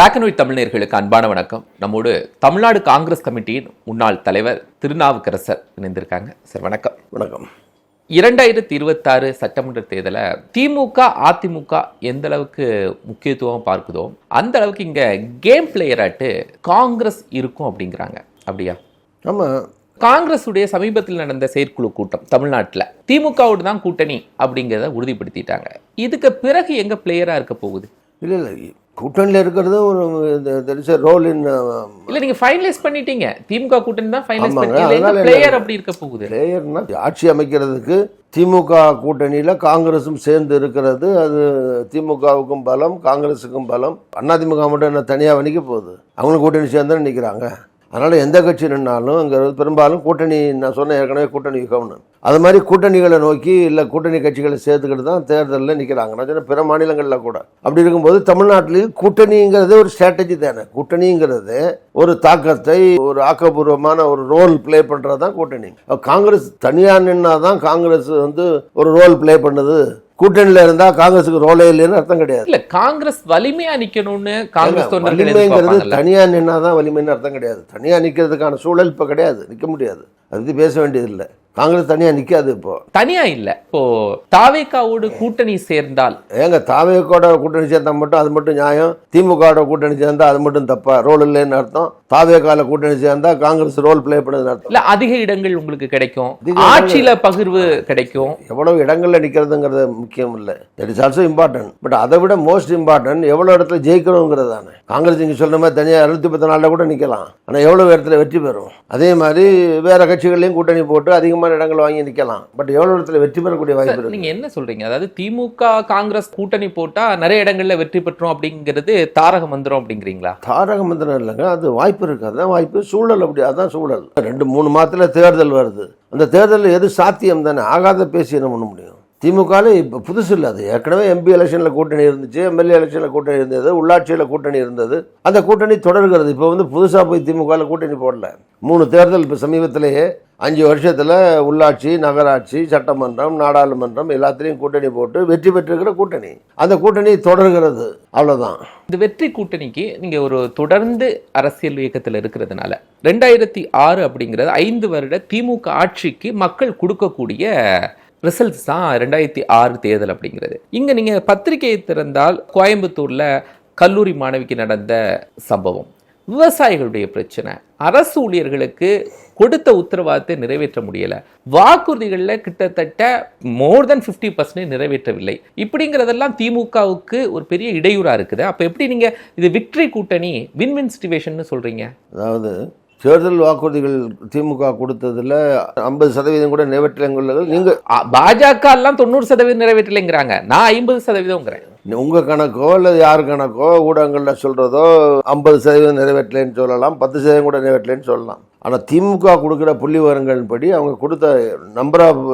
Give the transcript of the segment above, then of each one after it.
Black and white தமிழர்களுக்கு அன்பான வணக்கம். நம்மோடு தமிழ்நாடு காங்கிரஸ் கமிட்டியின் முன்னாள் தலைவர் திருநாவுக்கரசர் இணைந்திருக்காங்க. சார் வணக்கம். வணக்கம். இரண்டாயிரத்தி இருபத்தாறு சட்டமன்ற தேர்தலை திமுக அதிமுக எந்த அளவுக்கு முக்கியத்துவம் பார்க்குதோ அந்த அளவுக்கு இங்க கேம் பிளேயராட்டு காங்கிரஸ் இருக்கும் அப்படிங்கிறாங்க. அப்படியா? ஆமாம் காங்கிரஸ் உடைய சமீபத்தில் நடந்த செயற்குழு கூட்டம் தமிழ்நாட்டில் திமுகவோடு தான் கூட்டணி அப்படிங்கிறத உறுதிப்படுத்திட்டாங்க. இதுக்கு பிறகு எங்க பிளேயரா இருக்க போகுது? இல்லை இல்லை. கூட்டணியில் இருக்கிறது ஒரு தெர் இஸ் ரோல் இன் இல்ல நீங்க ஃபைனலைஸ் பண்ணிட்டீங்க. திமுக கூட்டணி தான் ஃபைனலைஸ் அதனால பிளேயர் அப்படி இருக்க போகுது. பிளேயர்னா ஆட்சி அமைக்கிறதுக்கு திமுக கூட்டணியில் காங்கிரஸும் சேர்ந்து இருக்கிறது. அது திமுகவுக்கும் பலம் காங்கிரஸுக்கும் பலம். அதிமுக மட்டும் என்ன தனியாக நிற்க போகுது? அவங்களும் கூட்டணி சேர்ந்து நிற்கிறாங்க அதனால் எந்த கட்சி நின்னாலும் அங்கே பெரும்பாலும் கூட்டணி நான் சொன்னேன் ஏற்கனவே கூட்டணி யுகம்னு அது மாதிரி கூட்டணிகளை நோக்கி இல்லை கூட்டணி கட்சிகளை சேர்த்துக்கிட்டு தான் தேர்தலில் நிற்கிறாங்க நான் சொன்ன பிற மாநிலங்களில் கூட. அப்படி இருக்கும்போது தமிழ்நாட்டிலையும் கூட்டணிங்கிறது ஒரு ஸ்ட்ராட்டஜி தானே. கூட்டணிங்கிறது ஒரு தாக்கத்தை ஒரு ஆக்கப்பூர்வமான ஒரு ரோல் ப்ளே பண்ணுறது தான் கூட்டணி. காங்கிரஸ் தனியாக நின்னா தான் காங்கிரஸ் வந்து ஒரு ரோல் ப்ளே பண்ணுது. கூட்டணியில் இருந்தால் காங்கிரஸுக்கு ரோலே இல்லைன்னு அர்த்தம் கிடையாது. இல்ல காங்கிரஸ் வலிமையா நிக்கணும்னு காங்கிரஸ் வலிமைங்கிறது எதிர்பார்ப்பாங்கல்ல. தனியா நின்னாதான் வலிமைன்னு அர்த்தம் கிடையாது. தனியா நிக்கிறதுக்கான சூழல் இப்ப கிடையாது நிக்க முடியாது. அது பேச வேண்டியதில்லை. காங்கிரஸ் தனியா நிக்காது இப்போ. தனியா இல்ல. இப்போ தாவேக்காவோடு கூட்டணி சேர்ந்தால். ஏங்க தாவேக்கோட கூட்டணி சேர்ந்தா மட்டும் அது மட்டும் நியாயம். திமுகவோட கூட்டணி சேர்ந்தா அது மட்டும் தப்பா? ரோல் இல்லைன்னு அர்த்தம். தாவேக்கால கூட்டணி சேர்ந்தா காங்கிரஸ் ரோல் ப்ளே பண்ணுதுன்னு அர்த்தம். இல்ல அதிக இடங்கள் உங்களுக்கு கிடைக்கும். ஆட்சியில பகிர்வு கிடைக்கும். எவ்வளவு இடங்கள்ல நிக்கிறதுங்கிறது முக்கியம் இல்லை. It is also important but அதை விட மோஸ்ட் இம்பார்ட்டன்ட் எவ்வளவு இடத்துல ஜெயிக்கணுங்கிறது தானே காங்கிரஸ் நீங்க சொன்ன மாதிரி தனியாக அறுநூத்தி பத்து நாளில் கூட நிக்கலாம். ஆனா எவ்வளவு இடத்துல வெற்றி பெறும்? அதே மாதிரி வேற கட்சிகள்லையும் கூட்டணி போட்டு அதிகமான இடங்கள் வாங்கி நிக்கலாம் பட் எவ்வளவு இடத்துல வெற்றி பெறக்கூடிய வாய்ப்பு இருக்கு? நீங்க என்ன சொல்றீங்க? அதாவது திமுக காங்கிரஸ் கூட்டணி போட்டா நிறைய இடங்கள்ல வெற்றி பெற்றோம் அப்படிங்கிறது தாரக மந்திரம் அப்படிங்கிறீங்களா? தாரக மந்திரம் இல்லைங்க. அது வாய்ப்பு இருக்கு. அதான் வாய்ப்பு. சூழல் அப்படி அதான் சூழல். ரெண்டு மூணு மாதத்துல தேர்தல் வருது. அந்த தேர்தலில் எது சாத்தியம் தானே ஆகாத பேசி என்ன பண்ண முடியும்? திமுகவில் இப்போ புதுசு இல்லை அது. ஏற்கனவே எம்பி எலெக்ஷனில் கூட்டணி இருந்துச்சு எம்எல்ஏ எலெக்ஷனில் கூட்டணி இருந்தது உள்ளாட்சியில் கூட்டணி இருந்தது. அந்த கூட்டணி தொடர்கிறது. இப்போ வந்து புதுசாக போய் திமுகவில் கூட்டணி போடல. மூணு தேர்தல் இப்போ சமீபத்திலேயே அஞ்சு வருஷத்தில் உள்ளாட்சி நகராட்சி சட்டமன்றம் நாடாளுமன்றம் எல்லாத்துலேயும் கூட்டணி போட்டு வெற்றி பெற்றிருக்கிற கூட்டணி. அந்த கூட்டணி தொடர்கிறது. அவ்வளோதான் இந்த வெற்றி கூட்டணிக்கு நீங்கள் ஒரு தொடர்ந்து அரசியல் இயக்கத்தில் இருக்கிறதுனால ரெண்டாயிரத்தி ஆறு அப்படிங்கிறது ஐந்து வருட திமுக ஆட்சிக்கு மக்கள் கொடுக்கக்கூடிய ரிசல்ட்ஸ் தான் ரெண்டாயிரத்தி ஆறு தேர்தல் அப்படிங்கிறது. இங்கே நீங்கள் பத்திரிகையை திறந்தால் கோயம்புத்தூரில் கல்லூரி மாணவிக்கு நடந்த சம்பவம். விவசாயிகளுடைய பிரச்சனை. அரசு ஊழியர்களுக்கு கொடுத்த உத்தரவாதத்தை நிறைவேற்ற முடியலை. வாக்குறுதிகளில் கிட்டத்தட்ட மோர் தென் 50% பர்சன்டேஜ் நிறைவேற்றவில்லை. இப்படிங்கிறதெல்லாம் திமுகவுக்கு ஒரு பெரிய இடையூறாக இருக்குது. அப்போ எப்படி நீங்கள் இது விக்டரி கூட்டணி வின் வின் சுச்சுவேஷன் சொல்கிறீங்க அதாவது தேர்தல் வாக்குறுதிகள் திமுக கொடுத்ததுல ஐம்பது சதவீதம் கூட நிறைவேற்றலங்குள்ளது நீங்க அ, பாஜக எல்லாம் தொண்ணூறு சதவீதம் நிறைவேற்றலைங்கிறாங்க. நான் ஐம்பது சதவீதம்ங்கிறேன். உங்க கணக்கோ அல்லது யார் கணக்கோ ஊடகங்கள்ல சொல்றதோ ஐம்பது சதவீதம் நிறைவேற்றலைன்னு சொல்லலாம் பத்து சதவீதம் கூட நிறைவேற்றலைன்னு சொல்லலாம். ஆனா திமுக கொடுக்குற புள்ளி விவரங்கள் படி அவங்க கொடுத்த நம்பர் ஆஃப்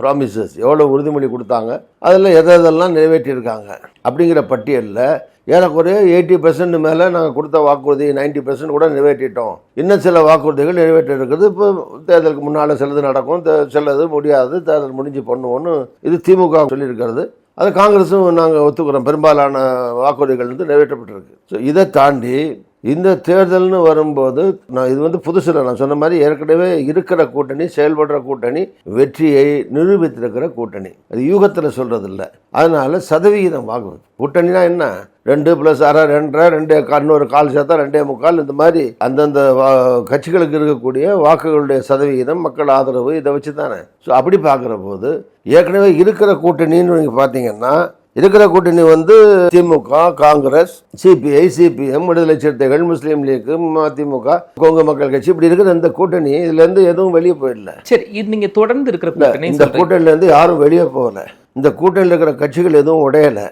ப்ராமிசஸ் எவ்வளோ உறுதிமொழி கொடுத்தாங்க அதில் எதை எதெல்லாம் நிறைவேற்றியிருக்காங்க அப்படிங்கிற பட்டியலில் ஏறக்குறைய எயிட்டி பர்சன்ட் மேலே நாங்கள் கொடுத்த வாக்குறுதி 90% பர்சன்ட் கூட நிறைவேற்றிட்டோம். இன்னும் சில வாக்குறுதிகள் நிறைவேற்றி இருக்குது இப்போ தேர்தலுக்கு முன்னால் சிலது நடக்கும். தே- சிலது முடியாது. தேர்தல் முடிஞ்சு பண்ணுவோன்னு இது திமுக சொல்லியிருக்கிறது. அது காங்கிரஸும் நாங்கள் ஒத்துக்கிறோம். பெரும்பாலான வாக்குறுதிகள் வந்து நிறைவேற்றப்பட்டிருக்கு. ஸோ இதை தாண்டி இந்த தேர்தல்னு வரும்போது நான் இது வந்து புதுசில் நான் சொன்ன மாதிரி ஏற்கனவே இருக்கிற கூட்டணி செயல்படுற கூட்டணி வெற்றியை நிரூபித்திருக்கிற கூட்டணி. அது யூகத்தில் சொல்றது இல்லை அதனால சதவிகிதம் வாங்குவது. கூட்டணினா என்ன? ரெண்டு ப்ளஸ் அரை ரெண்டரை ரெண்டே இன்னொரு கால் சேர்த்தா ரெண்டே முக்கால் இந்த மாதிரி அந்தந்த வா- கட்சிகளுக்கு இருக்கக்கூடிய வாக்குகளுடைய சதவிகிதம் மக்கள் ஆதரவு இதை வச்சு தானே ஸோ அப்படி பார்க்குற போது ஏற்கனவே இருக்கிற கூட்டணின்னு நீங்கள் பார்த்தீங்கன்னா இருக்கிற கூட்டணி வந்து திமுக காங்கிரஸ் சிபிஐ சிபிஎம் விடுதலை சிறுத்தைகள் முஸ்லீம் லீக் மதிமுக கொங்கு மக்கள் கட்சி இப்படி இருக்கிற இந்த கூட்டணி இதுல இருந்து எதுவும் வெளியே போயிடல. சரி இது நீங்க தொடர்ந்து இருக்கிற கூட்டணி இந்த கூட்டணியில இருந்து யாரும் வெளியே போகல. இந்த கூட்டணியில் இருக்கிற கட்சிகள் எதுவும் உடையல.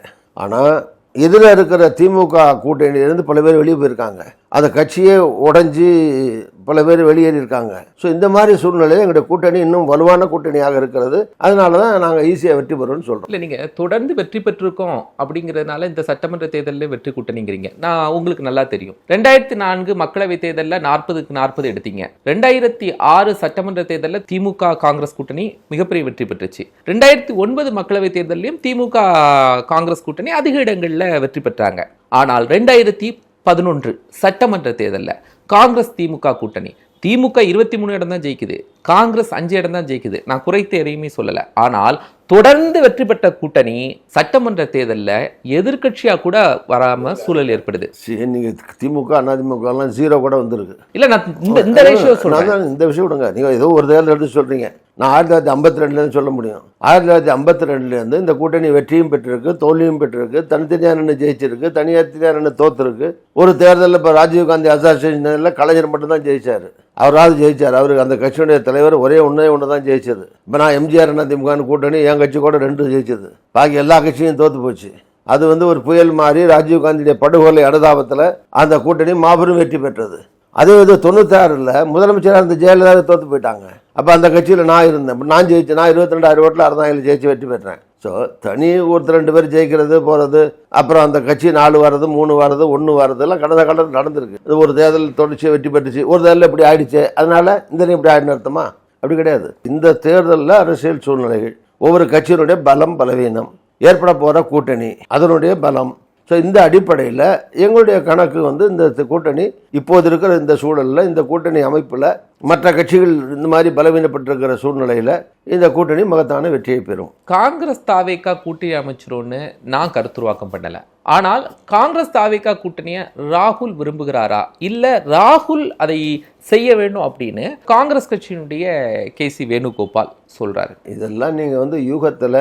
ஆனா எதிர இருக்கிற திமுக கூட்டணியிலிருந்து பல பேர் வெளியே போயிருக்காங்க. அந்த கட்சியே உடைஞ்சு பல பேர் வெளியேறி இருக்காங்க ஸோ இந்த மாதிரி சூழ்நிலையில் எங்களுடைய கூட்டணி இன்னும் வலுவான கூட்டணியாக இருக்கிறது. அதனால தான் நாங்கள் ஈஸியாக வெற்றி பெறுவோம்னு சொல்கிறோம் இல்லை நீங்கள் தொடர்ந்து வெற்றி பெற்றிருக்கோம் அப்படிங்கிறதுனால இந்த சட்டமன்ற தேர்தலில் வெற்றி கூட்டணிங்கிறீங்க. நான் உங்களுக்கு நல்லா தெரியும். ரெண்டாயிரத்தி நான்கு மக்களவை தேர்தலில் நாற்பதுக்கு நாற்பது எடுத்தீங்க. ரெண்டாயிரத்தி ஆறு சட்டமன்ற தேர்தலில் திமுக காங்கிரஸ் கூட்டணி மிகப்பெரிய வெற்றி பெற்றுச்சு. ரெண்டாயிரத்தி ஒன்பது மக்களவை தேர்தலையும் திமுக காங்கிரஸ் கூட்டணி அதிக இடங்களில் வெற்றி பெற்றாங்க. ஆனால் ரெண்டாயிரத்தி பதினொன்று சட்டமன்ற தேர்தலில். காங்கிரஸ் திமுக கூட்டணி. திமுக இருபத்தி மூணு இடம் தான் ஜெயிக்குது. காங்கிரஸ் அஞ்சு இடம் தான் ஜெயிக்குது. நான் குறைத்து எதையுமே சொல்லலை. ஆனால் தொடர்ந்து வெற்றி பெற்ற கூட்டணி சட்டமன்ற தேர்தலில் எதிர்க்கட்சியா கூட வராம சூழல் ஏற்படுது. சரி, நீங்க திமுக அதிமுக எல்லாம் ஜீரோ கூட வந்திருக்கு. இல்ல நான் இந்த இந்த ரேஷியோ தான் இந்த விஷயம் விடுங்க. நீங்க ஏதோ ஒரு தேர்தல் எடுத்து சொல்றீங்க. நான் ஆயிரத்தி தொள்ளாயிரத்தி ஐம்பத்தி ரெண்டுலேருந்து சொல்ல முடியும். ஆயிரத்தி தொள்ளாயிரத்தி ஐம்பத்தி ரெண்டுலேருந்து இந்த கூட்டணி வெற்றியும் பெற்றிருக்கு தோல்வியும் பெற்றிருக்கு தனித்தனியாக நின்று ஜெயிச்சிருக்கு தனியாக நின்று தோத்துருக்கு. ஒரு தேர்தலில் இப்போ ராஜீவ்காந்தி அசோசியேஷனில் கலைஞர் மட்டும்தான் ஜெயிச்சார். அவராவது ஜெயிச்சார். அவருக்கு அந்த கட்சியுடைய தலைவர் ஒரே ஒன்றே ஒன்று தான் ஜெயிச்சது. இப்போ நான் எம்ஜிஆர் அண்ணா திமுகன்னு கூட்டணி என் கட்சி கூட ரெண்டு ஜெயிச்சது. பாக்கி எல்லா கட்சியும் தோற்று போச்சு. அது வந்து ஒரு புயல் மாதிரி ராஜீவ்காந்தியுடைய படுகொலை அனுதாபத்தில் அந்த கூட்டணி மாபெரும் வெற்றி பெற்றது. அதே இது தொண்ணூத்தாறில் முதலமைச்சராக இருந்த ஜெயலலிதா தோற்று போயிட்டாங்க. அப்போ அந்த கட்சியில் நான் இருந்தேன். நான் ஜெயிச்சேன் நான் இருபத்தி ரெண்டாயிரம் ஓட்டில் அறந்தாயிரம் ஜெயிச்சு வெற்றி பெற்றேன். ஸோ தனி ஒருத்தர் ரெண்டு பேர் ஜெயிக்கிறது போகிறது அப்புறம் அந்த கட்சி நாலு வர்றது மூணு வர்றது ஒன்று வர்றதெல்லாம் கடந்த காலம் நடந்திருக்கு. இது ஒரு தேர்தல் தொடர்ச்சி வெற்றி பெற்றுச்சு. ஒரு தேர்தலில் இப்படி ஆயிடுச்சு. அதனால இந்த இப்படி ஆயிடுன்னு அர்த்தமா? அப்படி கிடையாது. இந்த தேர்தலில் அரசியல் சூழ்நிலைகள் ஒவ்வொரு கட்சியினுடைய பலம் பலவீனம் ஏற்பட போகிற கூட்டணி அதனுடைய பலம் ஸோ இந்த அடிப்படையில் எங்களுடைய கணக்கு வந்து இந்த கூட்டணி இப்போது இருக்கிற இந்த சூழலில் இந்த கூட்டணி அமைப்பில் மற்ற கட்சிகள் இந்த மாதிரி பலவீனப்பட்டிருக்கிற சூழ்நிலையில் இந்த கூட்டணி மகத்தான வெற்றியை பெறும். காங்கிரஸ் தாவேக்கா கூட்டணி அமைச்சிரும்னு நான் கருத்துருவாக்கம் பண்ணலை. ஆனால் காங்கிரஸ் தாவேக்கா கூட்டணியை ராகுல் விரும்புகிறாரா? இல்லை ராகுல் அதை செய்ய வேண்டும் அப்படின்னு காங்கிரஸ் கட்சியினுடைய கே சி வேணுகோபால் சொல்கிறாரு இதெல்லாம் நீங்கள் வந்து யூகத்தில்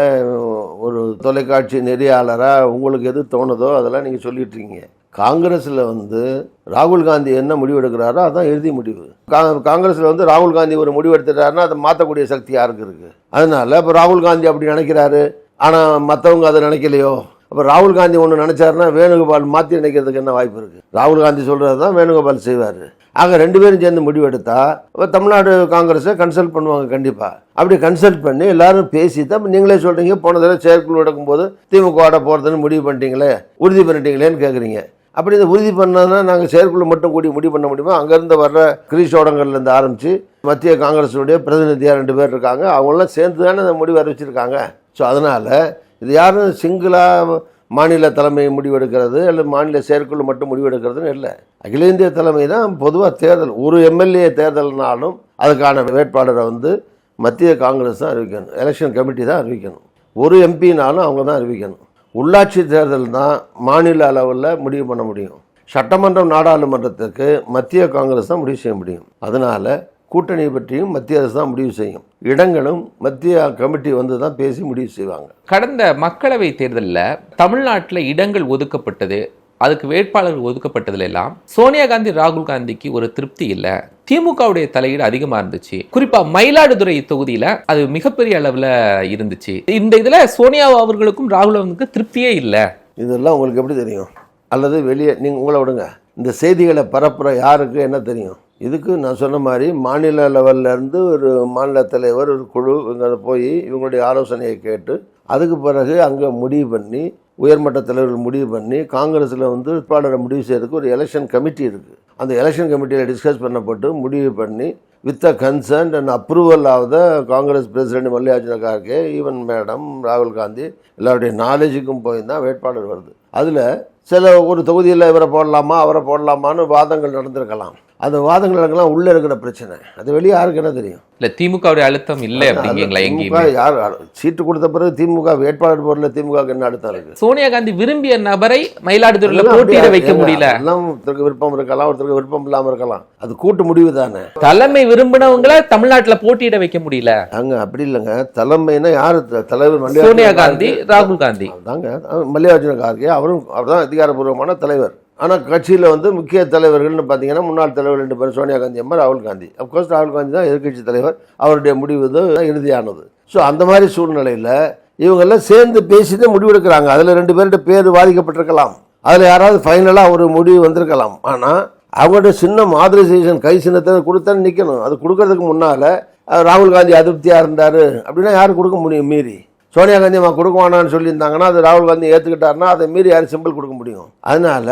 ஒரு தொலைக்காட்சி நெறியாளராக உங்களுக்கு எது தோணுதோ அதெல்லாம் நீங்கள் சொல்லிட்டு இருக்கீங்க காங்கிரஸில் வந்து ராகுல் காந்தி என்ன முடிவு எடுக்கிறாரோ அதான் இறுதி முடிவு. கா- காங்கிரஸில் வந்து ராகுல் காந்தி ஒரு முடிவு எடுத்துட்டாருன்னா அதை மாற்றக்கூடிய சக்தி யாருக்கு இருக்குது அதனால இப்போ ராகுல் காந்தி அப்படி நினைக்கிறாரு. ஆனால் மற்றவங்க அதை நினைக்கலையோ? அப்போ ராகுல் காந்தி ஒன்று நினைச்சாருன்னா வேணுகோபால் மாற்றி நினைக்கிறதுக்கு என்ன வாய்ப்பு இருக்குது ராகுல் காந்தி சொல்கிறது தான் வேணுகோபால் செய்வார். ஆக ரெண்டு பேரும் சேர்ந்து முடிவெடுத்தா இப்போ தமிழ்நாடு காங்கிரஸை கன்சல்ட் பண்ணுவாங்க கண்டிப்பாக அப்படி கன்சல்ட் பண்ணி எல்லாரும் பேசி தான் இப்போ நீங்களே சொல்கிறீங்க போன தடவை செயற்குழு திமுக ஆட போகிறதுன்னு முடிவு பண்ணிட்டீங்களே உறுதி பண்ணிட்டீங்களேன்னு கேட்குறீங்க அப்படி இதை உறுதி பண்ணாதான் நாங்கள் செயற்குழு மட்டும் கூடி முடிவு பண்ண முடியுமா அங்கேருந்து வர்ற கிரீஷோடங்கள்லேருந்து ஆரம்பித்து மத்திய காங்கிரஸுடைய பிரதிநிதியாக ரெண்டு பேர் இருக்காங்க அவங்களாம் சேர்ந்து தானே அந்த முடிவு அறிவிச்சிருக்காங்க. ஸோ அதனால் இது யாரும் சிங்கிளாக மாநில தலைமை முடிவெடுக்கிறது அல்லது மாநில செயற்குழு மட்டும் முடிவெடுக்கிறதுன்னு இல்லை. அகில இந்திய தலைமை தான் பொதுவாக தேர்தல் ஒரு எம்எல்ஏ தேர்தல்னாலும் அதுக்கான வேட்பாளரை வந்து மத்திய காங்கிரஸ் தான் அறிவிக்கணும் எலெக்ஷன் கமிட்டி தான் அறிவிக்கணும். ஒரு எம்பினாலும் அவங்க தான் அறிவிக்கணும். உள்ளாட்சி தேர்தல் தான் மாநில அளவில் முடிவு பண்ண முடியும். சட்டமன்றம் நாடாளுமன்றத்துக்கு மத்திய காங்கிரஸ் தான் முடிவு செய்ய முடியும். அதனால் கூட்டணி பற்றியும் மத்திய அரசு தான் முடிவு செய்யும். இடங்களும் மத்திய கமிட்டி வந்து தான் பேசி முடிவு செய்வாங்க. கடந்த மக்களவை தேர்தலில் தமிழ்நாட்டில் இடங்கள் ஒதுக்கப்பட்டது அதுக்கு வேட்பாளர்கள் ஒதுக்கப்பட்டதுல எல்லாம் சோனியா காந்தி ராகுல் காந்திக்கு ஒரு திருப்தி இல்ல. திமுகவுடைய தலையீடு அதிகமா இருந்துச்சு. குறிப்பா மயிலாடுதுறை தொகுதியில அது மிகப்பெரிய அளவுல இருந்துச்சு. இந்த இதுல சோனியா அவர்களுக்கும் ராகுல் அவர்களுக்கும் திருப்தியே இல்ல. இதெல்லாம் உங்களுக்கு எப்படி தெரியும்? அல்லது வெளியே நீங்கள் உங்களை விடுங்க. இந்த செய்திகளை பரப்புற யாருக்கு என்ன தெரியும்? இதுக்கு நான் சொன்ன மாதிரி மாநில லெவல்லேருந்து ஒரு மாநில தலைவர் ஒரு குழு இவங்க போய் இவங்களுடைய ஆலோசனையை கேட்டு அதுக்கு பிறகு அங்கே முடிவு பண்ணி உயர்மட்ட தலைவர்கள் முடிவு பண்ணி காங்கிரஸில் வந்து வேட்பாளரை முடிவு செய்கிறதுக்கு ஒரு எலெக்ஷன் கமிட்டி இருக்குது அந்த எலெக்ஷன் கமிட்டியில் டிஸ்கஸ் பண்ணப்பட்டு முடிவு பண்ணி with a concern and approval of the Congress president Mallikarjuna Kharge even madam ராகுல் காந்தி எல்லாருடைய நாலேஜுக்கும் போய் தான் வேட்பாளர் வருது. அதில் சில ஒரு தொகுதியில் இவரை போடலாமா அவரை போடலாமான்னு வாதங்கள் நடந்திருக்கலாம். அந்த வாதங்கள் நடக்கலாம் உள்ளே இருக்கிற பிரச்சனை. அது வெளியே யாருக்கு என்ன தெரியும்? இல்ல திமுகவுடைய அழுத்தம் இல்லை அப்படிங்களா திமுக எங்கேயுமே? யார் சீட்டு கொடுத்த பிறகு திமுக வேட்பாளர் போடல திமுக என்ன அழுத்தம் இருக்கு? சோனியா காந்தி விரும்பிய நபரை மயிலாடுதுறையில போட்டியிட வைக்க முடியல. எல்லாம் ஒருத்தருக்கு விருப்பம் இருக்கலாம் ஒருத்தருக்கு விருப்பம் இல்லாமல் இருக்கலாம். அது கூட்டு முடிவு தானே? தலைமை விரும்பினவங்கள தமிழ்நாட்டுல போட்டியிட வைக்க முடியல. அங்க அப்படி இல்லைங்க. தலைமைனா யாரு? தலைவர் சோனியா காந்தி ராகுல் காந்தி. தாங்க மல்லிகார்ஜுன கார்கே. அவரும் அவர் தான் அதிகாரப்பூர்வமான தலைவர். ஆனால் கட்சியில் வந்து முக்கிய தலைவர்கள்னு பார்த்தீங்கன்னா முன்னாள் தலைவர் ரெண்டு பேர் சோனியா காந்தி அம்மா ராகுல் காந்தி. அப்கோர்ஸ் ராகுல் காந்தி தான் எதிர்கட்சி தலைவர். அவருடைய முடிவு தான் இறுதியானது. ஸோ அந்த மாதிரி சூழ்நிலையில் இவங்கெல்லாம் சேர்ந்து பேசி தான் முடிவெடுக்கிறாங்க. அதில் ரெண்டு பேர்கிட்ட பேர் பாதிக்கப்பட்டிருக்கலாம் அதில் யாராவது ஃபைனலாக ஒரு முடிவு வந்திருக்கலாம். ஆனால் அவங்களுடைய சின்னம் ஆதரைசேஷன் கை சின்னத்தை கொடுத்தா நிற்கணும் அது கொடுக்கறதுக்கு முன்னால் ராகுல் காந்தி அதிருப்தியாக இருந்தார். அப்படின்னா யார் கொடுக்க முடியும்? மீறி. சோனியா காந்தி அம்மா கொடுக்க வேணாம்னு சொல்லியிருந்தாங்கன்னா அது ராகுல் காந்தி ஏற்றுக்கிட்டாருன்னா அதை மீறி யார் சிம்பிள் கொடுக்க முடியும்? அதனால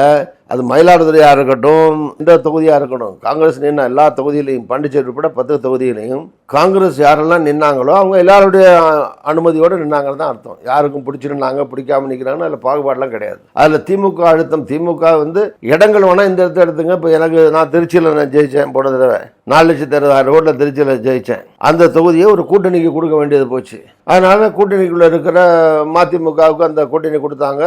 அது மயிலாடுதுறையாக இருக்கட்டும் இந்த தொகுதியாக இருக்கட்டும் காங்கிரஸ் நின்ன எல்லா தொகுதியிலையும் பாண்டிச்சேரி உட்பட பத்து தொகுதியிலையும் காங்கிரஸ் யாரெல்லாம் நின்னாங்களோ அவங்க எல்லாருடைய அனுமதியோடு நின்னாங்கன்னு தான் அர்த்தம். யாருக்கும் பிடிச்சிருந்தாங்க பிடிக்காம நிற்கிறாங்கன்னு அதில் பாகுபாடெல்லாம் கிடையாது. அதில் திமுக அழுத்தம் திமுக வந்து இடங்கள் வேணால் இந்த இடத்த எடுத்துங்க. இப்போ எனக்கு நான் திருச்சியில் நான் ஜெயித்தேன் போன தடவை. நாலு லட்சத்தி அறுபதாயிரம் ரோட்டில் திருச்சியில் ஜெயித்தேன் அந்த தொகுதியை ஒரு கூட்டணிக்கு கொடுக்க வேண்டியது போச்சு. அதனால கூட்டணிக்குள்ளே இருக்கிற மதிமுகவுக்கு அந்த கூட்டணி கொடுத்தாங்க.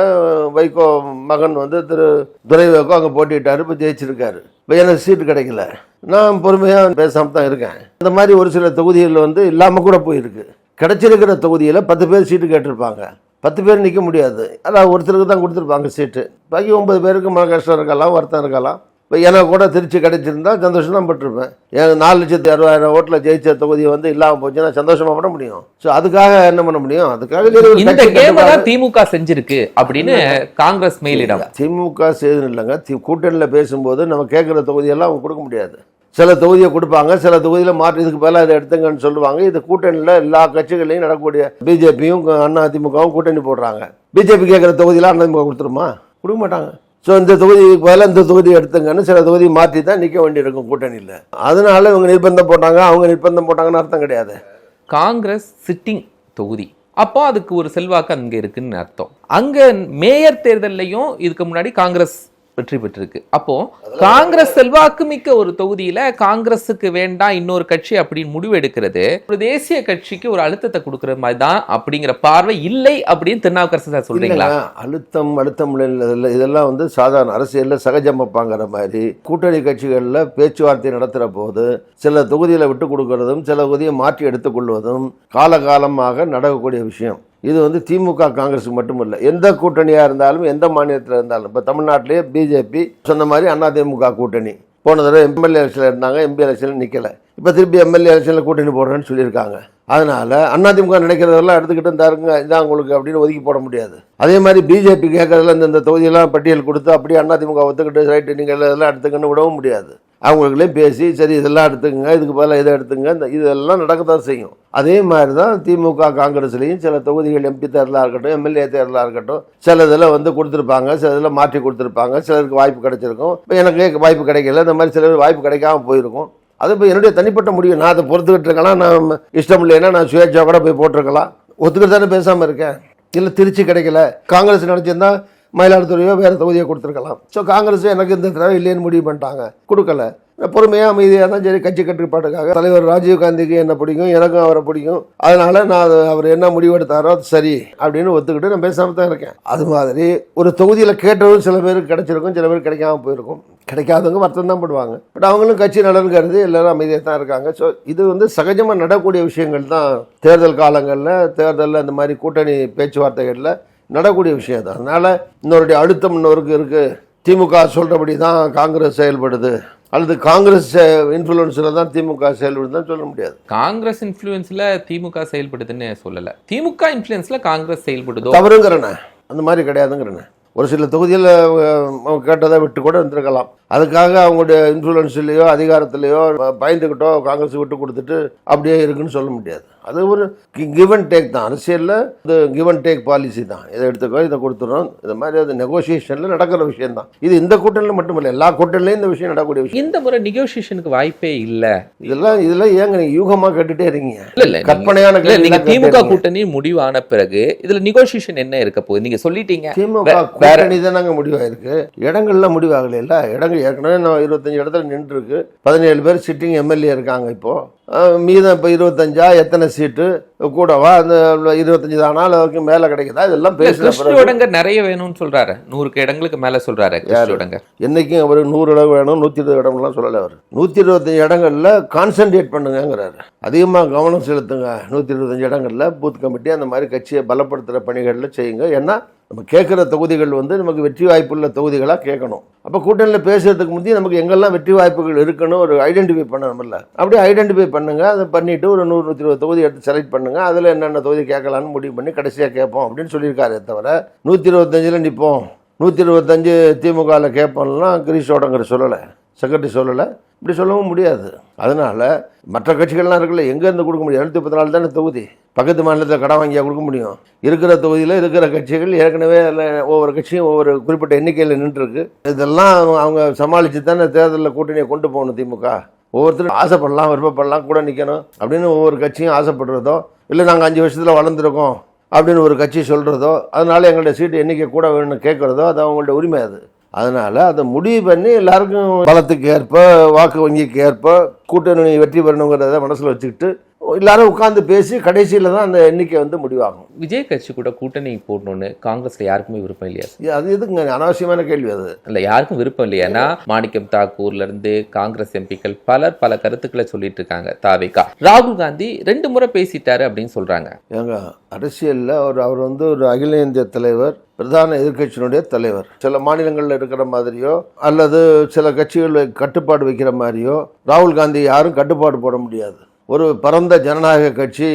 வைகோ மகன் வந்து திரு துரை ஏதோக்கோ அங்கே போட்டிட்டாரு இப்போ ஜெயிச்சிருக்காரு. இப்போ எனக்கு சீட்டு கிடைக்கல. நான் பொறுமையாக பேசாமல் தான் இருக்கேன். இந்த மாதிரி ஒரு சில தொகுதிகளில் வந்து இல்லாமல் கூட போயிருக்கு. கிடச்சிருக்கிற தொகுதியில் பத்து பேர் சீட்டு கேட்டிருப்பாங்க. பத்து பேர் நிற்க முடியாது. அதான் ஒருத்தருக்கு தான் கொடுத்துருப்பாங்க சீட்டு. பாக்கி ஒன்பது பேருக்கு மன கஷ்டம் இருக்கலாம் வருத்தம் இருக்கலாம் இப்போ எனக்கு கூட திருச்சி கிடைச்சிருந்தா சந்தோஷம் தான் பட்டிருப்பேன். எனக்கு நாலு லட்சத்தி அறுபதாயிரம் ஓட்டில் ஜெயிச்ச தொகுதி வந்து இல்லாமல் போச்சுன்னா சந்தோஷமாக பண்ண முடியும். ஸோ அதுக்காக என்ன பண்ண முடியும்? அதுக்காக இந்த கேம் தான் திமுக செஞ்சிருக்கு அப்படின்னு காங்கிரஸ் மேலிடம். திமுக செய்து இல்லைங்க. கூட்டணியில் பேசும்போது நம்ம கேட்குற தொகுதியெல்லாம் அவங்க கொடுக்க முடியாது. சில தொகுதியை கொடுப்பாங்க சில தொகுதியில் மாற்றி இதுக்கு பதிலாக இதை எடுத்துங்கன்னு சொல்லுவாங்க. இது கூட்டணியில் எல்லா கட்சிகளையும் நடக்கக்கூடிய பிஜேபியும் அண்ணா அதிமுகவும் கூட்டணி போடுறாங்க. பிஜேபி கேட்குற தொகுதியில் அண்ணா திமுக கொடுத்துருமா? கொடுக்க மாட்டாங்க. ஸோ இந்த தொகுதிக்கு பதிலாக இந்த தொகுதி எடுத்துங்கன்னு சில தொகுதி மாற்றி தான் நிற்க வேண்டியிருக்கும் கூட்டணியில். அதனால இவங்க நிர்பந்தம் போட்டாங்க அவங்க நிர்பந்தம் போட்டாங்கன்னு அர்த்தம் கிடையாது. காங்கிரஸ் சிட்டிங் தொகுதி. அப்போ அதுக்கு ஒரு செல்வாக்கு அங்கே இருக்குன்னு அர்த்தம். அங்கே மேயர் தேர்தல்லையும் இதுக்கு முன்னாடி காங்கிரஸ் வெற்றி பெற்றிருக்கு. அப்போ காங்கிரஸ் செல்வாக்கு மிக்க ஒரு தொகுதியில காங்கிரஸுக்கு வேண்டாம் இன்னொரு கட்சி அப்படின்னு முடிவு எடுக்கிறது ஒரு தேசிய கட்சிக்கு ஒரு அழுத்தத்தை கொடுக்கிற மாதிரி தான் அப்படிங்கிற பார்வை இல்லை அப்படின்னு திருநாவுக்கரசு சார் சொல்றீங்களா? அழுத்தம் அழுத்தம் இதெல்லாம் வந்து சாதாரண அரசியலில் சகஜமப்பாங்கிற மாதிரி கூட்டணி கட்சிகளில் பேச்சுவார்த்தை நடத்துகிற போது சில தொகுதியில் விட்டு கொடுக்கறதும் சில தொகுதியை மாற்றி எடுத்துக்கொள்வதும் காலகாலமாக நடக்கக்கூடிய விஷயம். இது வந்து திமுக காங்கிரஸ் மட்டும் இல்லை எந்த கூட்டணியாக இருந்தாலும் எந்த மாநிலத்தில் இருந்தாலும் இப்போ தமிழ்நாட்டிலேயே பிஜேபி சொன்ன மாதிரி அதிமுக கூட்டணி. போன தடவை எம்எல்ஏ எலெக்ஷனில் இருந்தாங்க எம்பி எலெக்ஷனில் நிற்கலை இப்போ திருப்பி எம்எல்ஏ எலெக்ஷனில் கூட்டணி போடுறேன்னு சொல்லியிருக்காங்க. அதனால் அதிமுக நினைக்கிறதெல்லாம் எடுத்துக்கிட்டு இருந்தாருங்க இதான் உங்களுக்கு அப்படின்னு ஒதுக்கி போட முடியாது. அதே மாதிரி பிஜேபி கேட்கறதுல இந்த இந்த தொகுதியெல்லாம் பட்டியல் கொடுத்து அப்படியே அதிமுக ஒத்துக்கிட்டு ரைட்டு நீங்கள் இதெல்லாம் எடுத்துக்கன்னு விடவும் முடியாது. அவங்களுக்குள்ளே பேசி சரி இதெல்லாம் எடுத்துக்கங்க இதுக்கு பதிலாக இதை எடுத்துங்க இந்த இதெல்லாம் நடக்கத்தான் செய்யும். அதே மாதிரி தான் திமுக காங்கிரஸ்லேயும் சில தொகுதிகள் எம்பி தேர்தலாக இருக்கட்டும் எம்எல்ஏ தேர்தலாக இருக்கட்டும் சில இதில் வந்து கொடுத்துருப்பாங்க சில இதில் மாற்றி கொடுத்துருப்பாங்க சிலருக்கு வாய்ப்பு கிடைச்சிருக்கும். இப்போ எனக்கு வாய்ப்பு கிடைக்கல இந்த மாதிரி சிலருக்கு வாய்ப்பு கிடைக்காம போயிருக்கும். அது இப்போ என்னுடைய தனிப்பட்ட முடிவு. நான் அதை பொறுத்துக்கிட்டு இருக்கலாம் நான் இஷ்டம் இல்லைன்னா நான் சுயேட்சா கூட போய் போட்டிருக்கலாம். ஒத்துக்கிட்டு தானே பேசாமல் இருக்கேன். இல்லை திருச்சி கிடைக்கல. காங்கிரஸ் நினச்சிருந்தா மயிலாடுதுறையோ வேறு தொகுதியை கொடுத்துருக்கலாம். ஸோ காங்கிரஸ் எனக்கு இந்த தடவை இல்லைன்னு முடிவு பண்ணிட்டாங்க. கொடுக்கல. பொறுமையாக அமைதியாக தான் சரி கட்சி கட்டுப்பாட்டுக்காக தலைவர் ராஜீவ் காந்திக்கு என்ன பிடிக்கும் எனக்கும் அவரை பிடிக்கும். அதனால் நான் அவர் என்ன முடிவெடுத்தாரோ அது சரி அப்படின்னு ஒத்துக்கிட்டு நான் பேசாமல் தான் இருக்கேன். அது மாதிரி ஒரு தொகுதியில் கேட்டவரும் சில பேருக்கு கிடைச்சிருக்கும் சில பேர் கிடைக்காம போயிருக்கும். கிடைக்காதவங்க வருத்தம் தான் படுவாங்க. பட் அவங்களும் கட்சி நலன் கருதி எல்லாரும் அமைதியாக தான் இருக்காங்க. ஸோ இது வந்து சகஜமாக நடக்கூடிய விஷயங்கள் தான். தேர்தல் காலங்களில் தேர்தலில் இந்த மாதிரி கூட்டணி பேச்சுவார்த்தைகளில் நடக்கக்கூடிய விஷயம் தான். அதனால் இன்னொருடைய அழுத்தம் இன்னொருக்கு இருக்குது திமுக சொல்கிறபடி தான் காங்கிரஸ் செயல்படுது. அல்லது காங்கிரஸ் இன்ஃப்ளூயன்ஸில் தான் திமுக செயல்படுது தான் சொல்ல முடியாது. காங்கிரஸ் இன்ஃப்ளூயன்ஸ்ல திமுக செயல்படுதுன்னு சொல்லல. திமுக இன்ஃப்ளூயன்ஸ்ல காங்கிரஸ் செயல்படுதோ? தவறுங்கிறனே. அந்த மாதிரி கிடையாதுங்கிறனே. ஒரு சில தொகுதியில் கேட்டதை விட்டு கூட இருந்திருக்கலாம். அதுக்காக அவங்களுடைய இன்ஃப்ளூயன்ஸ்லேயோ அதிகாரத்திலேயோ பயந்துக்கிட்டோ காங்கிரஸ் விட்டு கொடுத்துட்டு அப்படியே இருக்குன்னு சொல்ல முடியாது. அது ஒரு கிவ் அண்ட் டேக் தான். அரசியலில் இது கிவ் அண்ட் டேக் பாலிசி தான். இதை எடுத்துக்கோ இதை கொடுத்துறோம். இந்த மாதிரி அது நெகோசியேஷனில் நடக்கிற விஷயம் தான். இது இந்த கூட்டணியில் மட்டும் இல்லை எல்லா கூட்டணிலையும் இந்த விஷயம் நடக்கக்கூடிய விஷயம். இந்த முறை நெகோசியேஷனுக்கு வாய்ப்பே இல்ல. இதெல்லாம் இதெல்லாம் ஏங்க நீங்கள் யூகமாக கேட்டுட்டே இருக்கீங்க? இல்ல இல்ல கற்பனையான நீங்க திமுக. கூட்டணி முடிவான பிறகு இதுல நெகோசியேஷன் என்ன இருக்க போகுது? நீங்க சொல்லிட்டீங்க. திமுக கூட்டணி தானங்க முடிவாயிருக்கு இடங்கள்ல முடிவாகல இல்ல. இடங்கள் ஏற்கனவே நான் இருபத்தஞ்சு இடத்துல நின்று இருக்கு பதினேழு பேர் சிட்டிங் எம்எல்ஏ இருக்காங்க இப்போ. மீதம் இப்போ இருபத்தஞ்சா எத்தனை சீட்டு கூடவா? அந்த இருபத்தஞ்சு தானா. அதுக்கு மேல கிடைக்குதா? இதெல்லாம் உடங்கர் நிறைய வேணும்னு சொல்றாரு. நூறுக்கு இடங்களுக்கு மேல சொல்றாரு கிருஷ்ண உடங்கர். என்னைக்கும் அவர் நூறு இடம் வேணும் நூற்றி இருபது இடம்லாம் சொல்லலை அவர். நூற்றி இருபத்தஞ்சு இடங்கள்ல கான்சென்ட்ரேட் பண்ணுங்கங்கிறாரு. அதிகமாக கவனம் செலுத்துங்க. நூற்றி இருபத்தஞ்சு இடங்கள்ல பூத் கமிட்டி அந்த மாதிரி கட்சியை பலப்படுத்துகிற பணிகளில் செய்யுங்க. ஏன்னா நம்ம கேட்குற தொகுதிகள் வந்து நமக்கு வெற்றி வாய்ப்புள்ள தொகுதிகளாக கேட்கணும். அப்போ கூட்டணியில் பேசுறதுக்கு முந்தைய நமக்கு எங்கெல்லாம் வெற்றி வாய்ப்புகள் இருக்குன்னு ஒரு ஐடென்டிஃபை பண்ணணும்ல. அப்படியே ஐடென்டிஃபை பண்ணுங்கள் அதை பண்ணிவிட்டு ஒரு நூறு நூற்றி இருபது தொகுதி எடுத்து செலக்ட் பண்ணுங்க. அதில் என்னென்ன தொகுதி கேட்கலான்னு முடிவு பண்ணி கடைசியாக கேட்போம் அப்படின்னு சொல்லியிருக்காரே தவிர நூற்றி இருபத்தஞ்சில் நிற்போம் நூற்றி இருபத்தஞ்சு திமுகவில் கேட்போம்லாம் கிரீஷோடங்கிற சொல்லலை. செக்ரட்டரி சொல்லலை. இப்படி சொல்லவும் முடியாது. அதனால் மற்ற கட்சிகள்லாம் இருக்குல்ல எங்கேருந்து கொடுக்க முடியும்? எழுநூற்றி முப்பத்தி நாலு தானே தொகுதி. பக்கத்து மாநிலத்தில் கடன் வாங்கியாக கொடுக்க முடியும். இருக்கிற தொகுதியில் இருக்கிற கட்சிகள் ஏற்கனவே ஒவ்வொரு கட்சியும் ஒவ்வொரு குறிப்பிட்ட எண்ணிக்கையில் நின்றுருக்கு. இதெல்லாம் அவங்க- அவங்க சமாளித்து தானே தேர்தலில் கூட்டணியை கொண்டு போகணும் திமுக. ஒவ்வொருத்தரும் ஆசைப்படலாம் விருப்பப்படலாம் கூட நிற்கணும் அப்படின்னு ஒவ்வொரு கட்சியும் ஆசைப்படுறதோ இல்லை நாங்கள் அஞ்சு வருஷத்தில் வளர்ந்துருக்கோம் அப்படின்னு ஒரு கட்சி சொல்கிறதோ அதனால் எங்களுடைய சீட்டு எண்ணிக்கை கூட வேணும்னு கேட்குறதோ அது அவங்கள்ட்ட உரிமை அது. அதனால் அதை முடிவு பண்ணி எல்லாருக்கும் பலத்துக்கு ஏற்ப வாக்கு வங்கிக்கு ஏற்ப கூட்டணி வெற்றி பெறணுங்கிறத மனசில் வச்சுக்கிட்டு எல்லாரும் உட்கார்ந்து பேசி கடைசியில் தான் அந்த எண்ணிக்கை வந்து முடிவாகும். விஜய் கட்சி கூட கூட்டணி போடணும்னு காங்கிரஸ்ல யாருக்குமே விருப்பம் இல்லையா அது எதுக்குங்க? அனாவசியமான கேள்வி அது. இல்ல யாருக்கும் விருப்பம் இல்லையா? ஏன்னா மாணிக்கம் தாக்கூர்ல இருந்து காங்கிரஸ் எம்பிக்கள் பலர் பல கருத்துக்களை சொல்லிட்டு இருக்காங்க தாவேகா ராகுல் காந்தி ரெண்டு முறை பேசிட்டாரு அப்படின்னு சொல்றாங்க. ஏங்க அரசியலில் அவர் அவர் வந்து ஒரு அகில இந்திய தலைவர் பிரதான எதிர்க்கட்சியினுடைய தலைவர். சில மாநிலங்களில் இருக்கிற மாதிரியோ அல்லது சில கட்சிகள் கட்டுப்பாடு வைக்கிற மாதிரியோ ராகுல் காந்தி யாரும் கட்டுப்பாடு போட முடியாது. ஒரு பரந்த ஜனநாயக கட்சி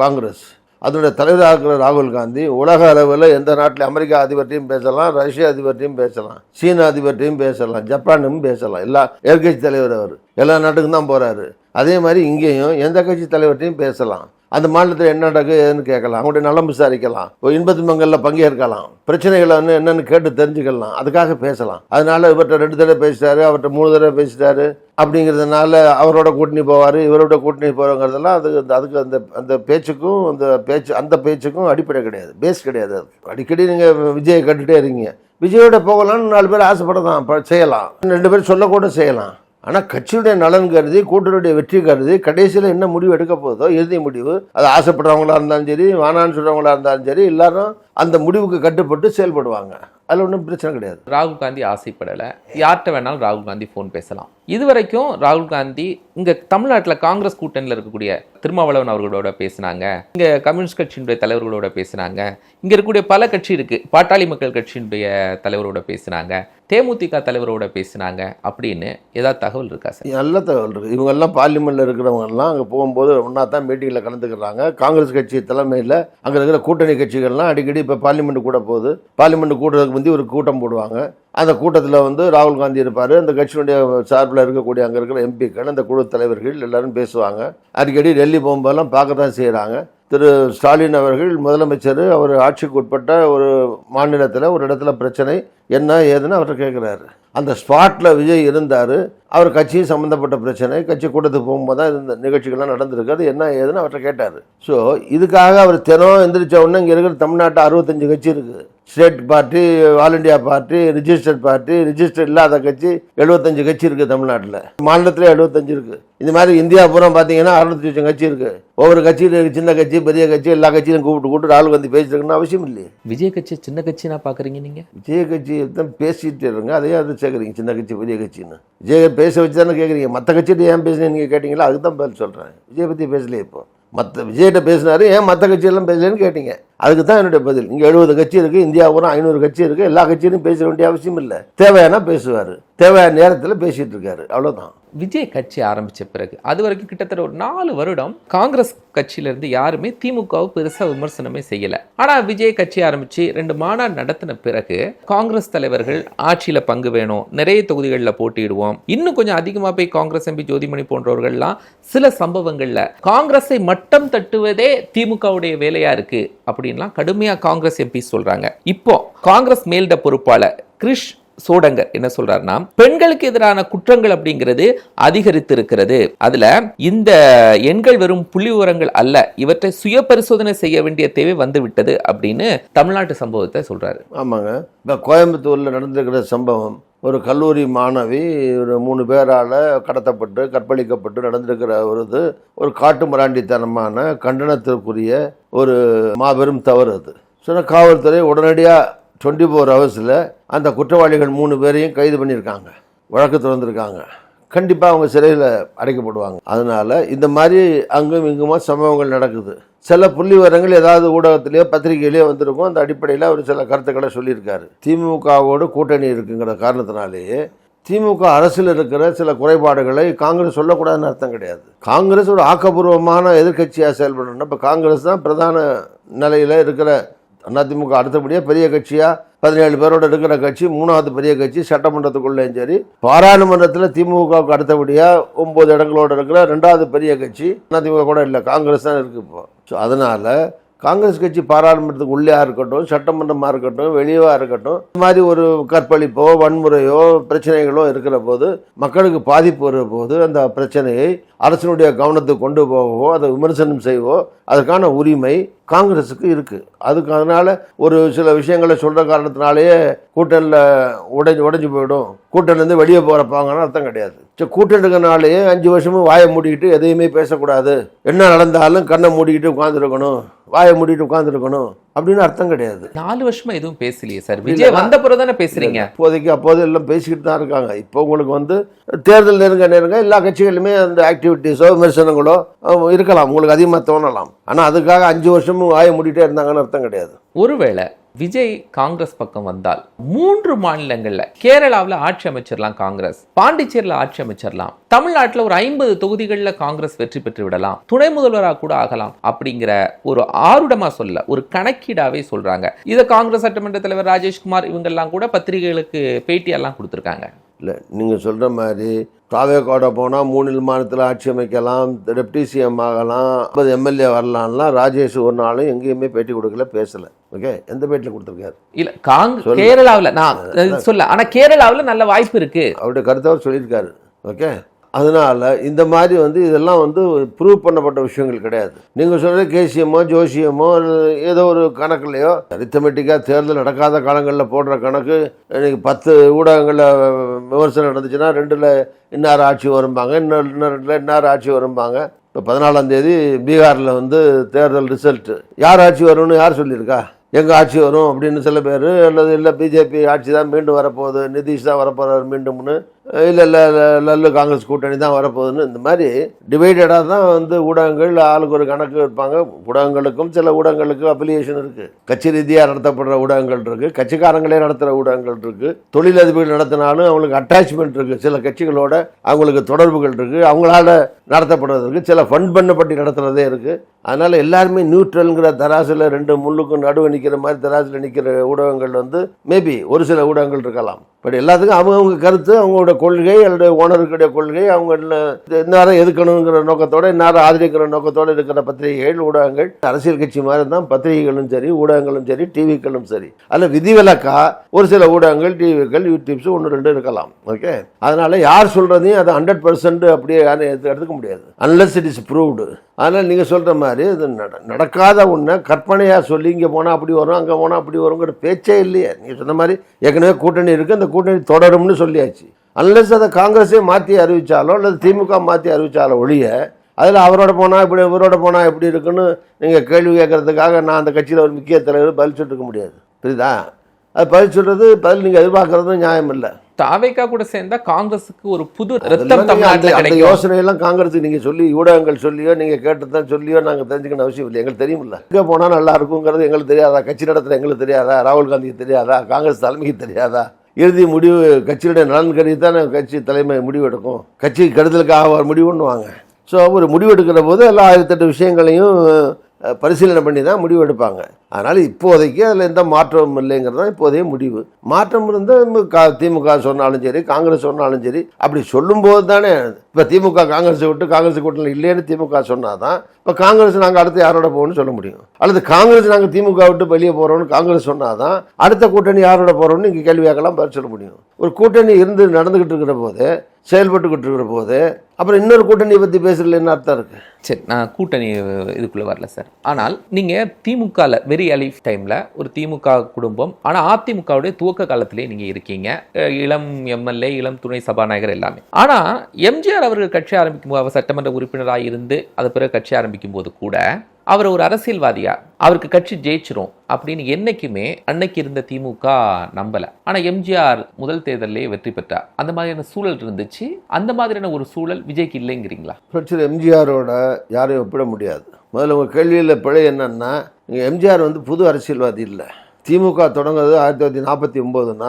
காங்கிரஸ். அதனுடைய தலைவராக இருக்கிற ராகுல் காந்தி உலக அளவில் எந்த நாட்டில் அமெரிக்கா அதிபர்ட்டையும் பேசலாம் ரஷ்ய அதிபர்ட்டையும் பேசலாம் சீன அதிபர்ட்டையும் பேசலாம் ஜப்பானும் பேசலாம். எல்லா எதிர்கட்சி தலைவர் அவர். எல்லா நாட்டுக்கும் தான் போகிறாரு அதே மாதிரி இங்கேயும் எந்த கட்சி தலைவர்கிட்டையும் பேசலாம். அந்த மாநிலத்தில் என்ன நடக்குது ஏதுன்னு கேட்கலாம். அவங்களுடைய நலம் விசாரிக்கலாம். இன்ப துன்பங்களில் பங்கேற்கலாம். பிரச்சனைகளை வந்து என்னென்னு கேட்டு தெரிஞ்சுக்கலாம். அதுக்காக பேசலாம். அதனால இவர்கிட்ட ரெண்டு தடவை பேசிட்டாரு அவர்கிட்ட மூணு தடவை பேசிட்டாரு அப்படிங்கிறதுனால அவரோட கூட்டணி போவார் இவரோட கூட்டணி போகிறோங்கிறதெல்லாம் அது அந்த- அதுக்கு அந்த அந்த பேச்சுக்கும் அந்த பேச்சு அந்த பேச்சுக்கும் அடிப்படை கிடையாது. பேஸ் கிடையாது அது. அடிக்கடி நீங்கள் விஜயை கட்டுகிட்டே இருக்கீங்க. விஜயோட போகலாம்னு நாலு பேர் ஆசைப்படலாம் செய்யலாம். ரெண்டு பேரும் சொல்லக்கூட செய்யலாம். ஆனால் கட்சியுடைய நலன் கருதி கூட்டணியுடைய வெற்றி கருதி கடைசியில் என்ன முடிவு எடுக்க போதோ இறுதி முடிவு அது ஆசைப்படுறவங்களா இருந்தாலும் சரி வானான்னு சொல்கிறவங்களா இருந்தாலும் சரி எல்லாரும் அந்த முடிவுக்கு கட்டுப்பட்டு செயல்படுவாங்க. அதில் ஒன்றும் பிரச்சனை கிடையாது. ராகுல் காந்தி ஆசைப்படலை. யார்கிட்ட வேணாலும் ராகுல் காந்தி ஃபோன் பேசலாம். இதுவரைக்கும் ராகுல் காந்தி இங்கே தமிழ்நாட்டில் காங்கிரஸ் கூட்டணியில் இருக்கக்கூடிய திருமாவளவன் அவர்களோட பேசினாங்க. இங்கே கம்யூனிஸ்ட் கட்சியினுடைய தலைவர்களோட பேசினாங்க. இங்கே இருக்கக்கூடிய பல கட்சி இருக்குது பாட்டாளி மக்கள் கட்சியினுடைய தலைவரோட பேசினாங்க. தேமுதிக தலைவரோட பேசினாங்க அப்படின்னு ஏதாவது தகவல் இருக்கா சார்? நல்ல தகவல் இருக்குது இவங்கெல்லாம் பார்லிமெண்ட்டில் இருக்கிறவங்கெல்லாம் அங்கே போகும்போது ஒன்றா தான் மீட்டிங்கில் கலந்துக்கிறாங்க. காங்கிரஸ் கட்சி தலைமையில் அங்கே இருக்கிற கூட்டணி கட்சிகள்லாம் அடிக்கடி இப்போ பார்லிமெண்ட் கூட போகுது. பார்லிமெண்ட் கூட்டத்துக்கு முந்தி ஒரு கூட்டம் போடுவாங்க. அந்த கூட்டத்தில் வந்து ராகுல் காந்தி இருப்பார். அந்த கட்சியினுடைய சார்பில் இருக்கக்கூடிய அங்கே இருக்கிற எம்பிக்கள் அந்த குழு தலைவர்கள் எல்லாரும் பேசுவாங்க. அடிக்கடி டெல்லி போகும்போதெல்லாம் பார்க்க தான் செய்கிறாங்க திரு ஸ்டாலின் அவர்கள் முதலமைச்சர் அவர் ஆட்சிக்கு உட்பட்ட ஒரு மாநிலத்தில் ஒரு இடத்துல பிரச்சனை. என்ன ஏதுன்னு அவர்கிட்ட கேட்குறாரு அந்த ஸ்பாட்டில் விஜய் இருந்தார். அவர் கட்சி சம்மந்தப்பட்ட பிரச்சனை கட்சி கூட்டத்துக்கு போகும்போது தான் இந்த நிகழ்ச்சிகள்லாம் நடந்திருக்கு. அது என்ன ஏதுன்னு அவர்கிட்ட கேட்டார். ஸோ இதுக்காக அவர் தினம் எந்திரிச்ச உடனே இங்கே இருக்கிற தமிழ்நாட்டில் அறுபத்தஞ்சு கட்சி இருக்குது state party all India party registered party register இல்லாத கட்சி எழுபத்தஞ்சு கட்சி இருக்குது தமிழ்நாட்டில். மாநிலத்தில் எழுபத்தஞ்சு இருக்குது இந்த மாதிரி இந்தியா பூரா பார்த்தீங்கன்னா அறுநூத்தி லட்சம் கட்சி இருக்குது ஒவ்வொரு கட்சியும் சின்ன கட்சி பெரிய கட்சி எல்லா கட்சியும் கூப்பிட்டு கூப்பிட்டு ராகுல் காந்தி பேசிட்டு அவசியம் இல்லையே. விஜய் கட்சி சின்ன கட்சி நான் பாக்குறீங்க நீங்க? விஜய கட்சி தான் பேசிட்டு இருங்க. அதையே அது சேர்க்குறீங்க சின்ன கட்சி பெரிய கட்சின்னு. விஜய் பேச வச்சு தானே கேட்குறீங்க மற்ற கட்சிகிட்ட ஏன் பேசுனீங்க நீங்கள் கேட்டிங்களா? அதுக்கு தான் பதில் சொல்கிறேன் விஜயை பற்றி பேசலையே இப்போ. மற்ற விஜய்கிட்ட பேசினார் ஏன் மற்ற கட்சியெல்லாம் பேசலன்னு கேட்டீங்க. அதுக்கு தான் என்னுடைய பதில். இங்கே எழுபது கட்சி இருக்குது இந்தியா பூரா ஐநூறு கட்சி இருக்குது எல்லா கட்சியிலும் பேச வேண்டிய அவசியம் இல்லை. தேவையானா பேசுவார். தேவையான நேரத்தில் பேசிகிட்டு இருக்காரு. அவ்வளோதான் விஜய் கட்சி ஆரம்பித்த பிறகு அது வரைக்கும் கிட்டத்தட்ட ஒரு நாலு வருடம் காங்கிரஸ் கட்சியிலேருந்து யாருமே திமுகவை பெருசாக விமர்சனமே செய்யலை. ஆனால் விஜய் கட்சி ஆரம்பித்து ரெண்டு மாநாடு நடத்தின பிறகு காங்கிரஸ் தலைவர்கள் ஆட்சியில் பங்கு வேணும் நிறைய தொகுதிகளில் போட்டியிடுவோம். இன்னும் கொஞ்சம் அதிகமாக போய் காங்கிரஸ் எம்பி ஜோதிமணி போன்றவர்கள்லாம் சில சம்பவங்களில் காங்கிரஸை மட்டம் தட்டுவதே திமுகவுடைய வேலையாக இருக்குது அப்படின்லாம் கடுமையாக காங்கிரஸ் எம்பி சொல்கிறாங்க இப்போ காங்கிரஸ் மேலிட பொறுப்பாளர் கிரிஷ் சோடங்கர் என்ன சொல்றாருன்னா பெண்களுக்கு எதிரான குற்றங்கள் அப்படிங்கிறது அதிகரித்து இருக்கிறது அதுல இந்த எண்கள் வெறும் புள்ளி விவரங்கள் அல்ல இவற்றை சுய பரிசோதனை செய்ய வேண்டிய தேவை வந்து விட்டது அப்படின்னு தமிழ்நாட்டு சம்பவத்தை சொல்றாரு. ஆமாங்க. இப்போ கோயம்புத்தூரில் நடந்திருக்கிற சம்பவம் ஒரு கல்லூரி மாணவி ஒரு மூணு பேரால் கடத்தப்பட்டு கற்பழிக்கப்பட்டு நடந்திருக்கிற ஒரு இது ஒரு காட்டு மிராண்டித்தனமான கண்டனத்திற்குரிய ஒரு மாபெரும் தவறு அது. சொன்னால் காவல்துறை உடனடியாக டுவெண்ட்டி ஃபோர் ஹவர்ஸில் அந்த குற்றவாளிகள் மூணு பேரையும் கைது பண்ணியிருக்காங்க. வழக்கு திறந்திருக்காங்க கண்டிப்பாக அவங்க சிறையில் அடைக்கப்படுவாங்க. அதனால் இந்த மாதிரி அங்கும் இங்குமா சம்பவங்கள் நடக்குது. சில புள்ளி விவரங்கள் ஏதாவது ஊடகத்திலேயோ பத்திரிகையிலேயோ வந்திருக்கும். அந்த அடிப்படையில் அவர் சில கருத்துக்களை சொல்லியிருக்காரு. திமுகவோடு கூட்டணி இருக்குங்கிற காரணத்தினாலேயே திமுக அரசில் இருக்கிற சில குறைபாடுகளை காங்கிரஸ் சொல்லக்கூடாதுன்னு அர்த்தம் கிடையாது. காங்கிரஸ் ஒரு ஆக்கப்பூர்வமான எதிர்க்கட்சியாக செயல்படணும்னா இப்போ காங்கிரஸ் தான் பிரதான நிலையில் இருக்கிற அதிமுக அடுத்தபடியாக பெரிய கட்சியாக பதினேழு பேரோட இருக்கிற கட்சி மூணாவது பெரிய கட்சி சட்டமன்றத்துக்குள்ளேயும் சரி பாராளுமன்றத்தில் திமுகவுக்கு அடுத்தபடியாக ஒம்பது இடங்களோட இருக்கிற ரெண்டாவது பெரிய கட்சி அதிமுக கூட இல்லை காங்கிரஸ் தான் இருக்குது இப்போ. ஸோ அதனால் காங்கிரஸ் கட்சி பாராளுமன்றத்துக்கு உள்ளே இருக்கட்டும் சட்டமன்றமாக இருக்கட்டும் வெளியவாக இருக்கட்டும் இந்த மாதிரி ஒரு கற்பழிப்போ வன்முறையோ பிரச்சனைகளோ இருக்கிற போது மக்களுக்கு பாதிப்பு வருகிற போது அந்த பிரச்சனையை அரசனுடைய கவனத்துக்கு கொண்டு போகவோ அதை விமர்சனம் செய்வோ அதற்கான உரிமை காங்கிரஸுக்கு இருக்குது அதுக்கு அதனால் ஒரு சில விஷயங்களை சொல்கிற காரணத்தினாலேயே கூட்டணியில் உடைஞ்சு உடைஞ்சு போயிடும். கூட்டணிலேருந்து வெளியே போகிறப்பாங்கன்னு அர்த்தம் கிடையாது. சரி கூட்டணி அஞ்சு வருஷமும் வாயை மூடிக்கிட்டு எதையுமே பேசக்கூடாது. என்ன நடந்தாலும் கண்ணை மூடிக்கிட்டு உட்காந்துருக்கணும் வாயை மூடிட்டு உட்காந்துருக்கணும் அப்படின்னு அர்த்தம் கிடையாது. நாலு வருஷமா எதுவும் பேசலையே சார்? விஜய் வந்த பிறகு தானே பேசுறீங்க? அப்போதைக்கு அப்போது எல்லாம் பேசிக்கிட்டு தான் இருக்காங்க. இப்போ உங்களுக்கு வந்து தேர்தல் நெருங்க நெருங்க எல்லா கட்சிகளிலுமே அந்த ஆக்டிவிட்டீஸோ விமர்சனங்களோ இருக்கலாம். உங்களுக்கு அதிகமாக தோணலாம். ஆனால் அதுக்காக அஞ்சு வருஷமும் வாயை மூடிட்டே இருந்தாங்கன்னு அர்த்தம் கிடையாது. ஒருவேளை விஜய் காங்கிரஸ் பக்கம் வந்தால் மூன்று மாநிலங்கள்ல கேரளாவில் ஆட்சி அமைச்சிடலாம் காங்கிரஸ் பாண்டிச்சேரியில் ஆட்சி அமைச்சிடலாம் தமிழ்நாட்டில் ஒரு ஐம்பது தொகுதிகளில் காங்கிரஸ் வெற்றி பெற்று விடலாம் துணை முதல்வராக கூட ஆகலாம் அப்படிங்கிற ஒரு ஆருடமா சொல்ல ஒரு கணக்கீடாவே சொல்றாங்க. இதை காங்கிரஸ் சட்டமன்ற தலைவர் ராஜேஷ்குமார் இவங்கெல்லாம் கூட பத்திரிகைகளுக்கு பேட்டியெல்லாம் கொடுத்துருக்காங்க. இல்லை நீங்கள் சொல்கிற மாதிரி தாவேக்கோட போனால் மூணில் மாநிலத்தில் ஆட்சி அமைக்கலாம் டெப்டி சிஎம் ஆகலாம் ஐம்பது எம்எல்ஏ வரலாம்லாம் ராஜேஷ் ஒரு நாளும் எங்கேயுமே பேட்டி கொடுக்கல பேசலை. ஓகே? எந்த பேட்டியில் கொடுத்துருக்காரு? இல்ல காங் கேரளாவில் நான் சொல்ல ஆனா கேரளாவில் நல்ல வாய்ப்பு இருக்கு. அவருடைய கருத்தை அவர் சொல்லியிருக்காரு. ஓகே? அதனால் இந்த மாதிரி வந்து இதெல்லாம் வந்து ப்ரூவ் பண்ணப்பட்ட விஷயங்கள் கிடையாது. நீங்கள் சொல்கிற கேசியமோ ஜோசியமோ ஏதோ ஒரு கணக்குலையோ அரித்தமெட்டிக்காக தேர்தல் நடக்காத காலங்களில் போடுற கணக்கு இன்றைக்கி பத்து ஊடகங்களில் விமர்சனம் நடந்துச்சுன்னா ரெண்டில் இன்னார் ஆட்சி வரும்பாங்க இன்னும் இன்னும் ரெண்டில் இன்னார் ஆட்சி வரும்பாங்க. இப்போ பதினாலாம் தேதி பீகாரில் வந்து தேர்தல் ரிசல்ட்டு யார் ஆட்சி வரும்னு யார் சொல்லியிருக்கா? எங்கள் ஆட்சி வரும் அப்படின்னு சில பேர் அல்லது இல்லை பிஜேபி ஆட்சி தான் மீண்டும் வரப்போகுது நிதிஷ் தான் வரப்போகிறார் மீண்டும்னு. இல்லை இல்லை லல்லு காங்கிரஸ் கூட்டணி தான் வரப்போகுதுன்னு இந்த மாதிரி டிவைடடாக தான் வந்து ஊடகங்கள் ஆளுக்கு ஒரு கணக்கு இருப்பாங்க ஊடகங்களுக்கும் சில ஊடகங்களுக்கு அப்ளிகேஷன் இருக்குது கட்சி ரீதியாக நடத்தப்படுற ஊடகங்கள் இருக்குது கட்சிக்காரங்களே நடத்துகிற ஊடகங்கள் இருக்குது தொழிலதிபர்கள் நடத்தினாலும் அவங்களுக்கு அட்டாச்மெண்ட் இருக்குது சில கட்சிகளோட அவங்களுக்கு தொடர்புகள் இருக்குது அவங்களால நடத்தப்படுறது இருக்குது சில ஃபண்ட் பண்ணப்பட்டு நடத்துகிறதே இருக்குது அதனால் எல்லாருமே நியூட்ரல்ங்கிற தராசில் ரெண்டு முள்ளுக்கும் நடுவு நிற்கிற மாதிரி தராசில் நிற்கிற ஊடகங்கள் வந்து மேபி ஒரு சில ஊடகங்கள் இருக்கலாம். பட் எல்லாத்துக்கும் அவங்கவுங்க கருத்து அவங்களோட கொள்கை அல்லது ஓனருக்குடைய கொள்கை அவங்க இந்நேரம் எதுக்கணுங்கிற நோக்கத்தோட இன்னாரம் ஆதரிக்கிற நோக்கத்தோடு இருக்கிற பத்திரிகைகள் ஊடகங்கள் அரசியல் கட்சி மாதிரி தான் பத்திரிகைகளும் சரி ஊடகங்களும் சரி டிவிக்களும் சரி. அதில் விதிவிலக்கா ஒரு சில ஊடகங்கள் டிவிக்கள் யூடியூப்ஸ் ஒன்று ரெண்டு இருக்கலாம். ஓகே? அதனால யார் சொல்றதையும் அதை ஹண்ட்ரட் பர்சன்ட் அப்படியே யாரும் எடுத்துக்க முடியாது. அன்லஸ் இட் இஸ் ப்ரூவ்டு அதனால் நீங்கள் சொல்கிற மாதிரி இது நட- நடக்காத ஒன்றை கற்பனையாக சொல்லி இங்கே போனால் அப்படி வரும் அங்கே போனால் அப்படி வருங்கிற பேச்சே இல்லையே. நீங்கள் சொன்ன மாதிரி ஏற்கனவே கூட்டணி இருக்குது அந்த கூட்டணி தொடரும்னு சொல்லியாச்சு. அன்லஸ் அதை காங்கிரஸே மாற்றி அறிவிச்சாலோ அல்லது திமுக மாற்றி அறிவிச்சாலோ ஒழிய அதில் அவரோட போனால் இப்படி இவரோட போனால் எப்படி இருக்குன்னு நீங்கள் கேள்வி கேட்கறதுக்காக நான் அந்த கட்சியில் ஒரு முக்கிய தலைவர் பதில் சொல்லிருக்க முடியாது. புரியுதா? அது பதில் சொல்கிறது பதில் நீங்கள் எதிர்பார்க்கறதும் நியாயம் இல்லை. தாவேக்கா கூட சேர்ந்தா காங்கிரஸுக்கு ஒரு புது அந்த- யோசனையெல்லாம் காங்கிரஸுக்கு நீங்க சொல்லி ஊடகங்கள் சொல்லியோ நீங்க கேட்டுதான் சொல்லியோ நாங்க தெரிஞ்சுக்கணும் அவசியம் இல்லை. எங்களுக்கு தெரியுமில்ல எங்க போனா நல்லா இருக்குங்கிறது எங்களுக்கு தெரியாதா? கட்சி நடத்துற எங்களுக்கு தெரியாதா? ராகுல் காந்திக்கு தெரியாதா? காங்கிரஸ் தலைமைக்கு தெரியாதா? இறுதி முடிவு கட்சியுடைய நலன் கருதி தான் கட்சி தலைமை முடிவு எடுக்கும் கட்சி கெடுதலுக்காக ஒரு முடிவு பண்ணுவாங்க ஸோ ஒரு முடிவு எடுக்கிற போது எல்லா ஆயிரத்தெட்டு விஷயங்களையும் பரிசீலனை பண்ணி தான் முடிவு எடுப்பாங்க அதனால் இப்போதைக்கு அதில் எந்த மாற்றமும் இல்லைங்கிறது தான் இப்போதைய முடிவு. மாற்றம் இருந்தால் திமுக சொன்னாலும் சரி காங்கிரஸ் சொன்னாலும் சரி அப்படி சொல்லும்போது தானே இப்போ திமுக காங்கிரஸை விட்டு காங்கிரஸ் கூட்டணி இல்லைன்னு திமுக சொன்னால் தான் இப்போ காங்கிரஸ் நாங்கள் அடுத்து யாரோட போகணும்னு சொல்ல முடியும். அல்லது காங்கிரஸ் நாங்கள் திமுக விட்டு வெளியே போகிறோம்னு காங்கிரஸ் சொன்னால் தான் அடுத்த கூட்டணி யாரோட போகிறோம்னு இங்கே கேள்வி பதில் சொல்ல முடியும். ஒரு கூட்டணி இருந்து நடந்துக்கிட்டு இருக்கிற போது செயல்பட்டுக்கிட்டு இருக்கிற போது அப்புறம் இன்னொரு கூட்டணியை பற்றி பேசுறதுல அர்த்தம் இருக்குது சரி நான் கூட்டணி இதுக்குள்ளே வரல சார். ஆனால் நீங்கள் திமுகவில் வெரி லைஃப் டைமில் ஒரு திமுக குடும்பம் ஆனால் அதிமுகவுடைய துவக்க காலத்திலே நீங்க இருக்கீங்க. இளம் எம்எல்ஏ இளம் துணை சபாநாயகர் எல்லாமே. ஆனால் எம்ஜிஆர் அவர்கள் கட்சி ஆரம்பிக்கும் போது அவர் சட்டமன்ற உறுப்பினராக இருந்து அது பிறகு கட்சி ஆரம்பிக்கும் போது கூட அவர் ஒரு அரசியல்வாதியா? அவருக்கு கட்சி ஜெயிச்சிரும் அப்படின்னு என்னைக்குமே அன்னைக்கு இருந்த திமுக நம்பல. ஆனா எம்ஜிஆர் முதல் தேர்தலே வெற்றி பெற்றார். அந்த மாதிரியான சூழல் இருந்துச்சு. அந்த மாதிரியான ஒரு சூழல் விஜய்க்கு இல்லைங்கிறீங்களா? எம்ஜிஆரோட யாரையும் ஒப்பிட முடியாது. முதல்ல உங்கள் கேள்வியில் பிழை என்னன்னா இங்கே எம்ஜிஆர் வந்து புது அரசியல்வாதி இல்லை. திமுக தொடங்குறது ஆயிரத்தி தொள்ளாயிரத்தி நாற்பத்தி ஒம்போதுனா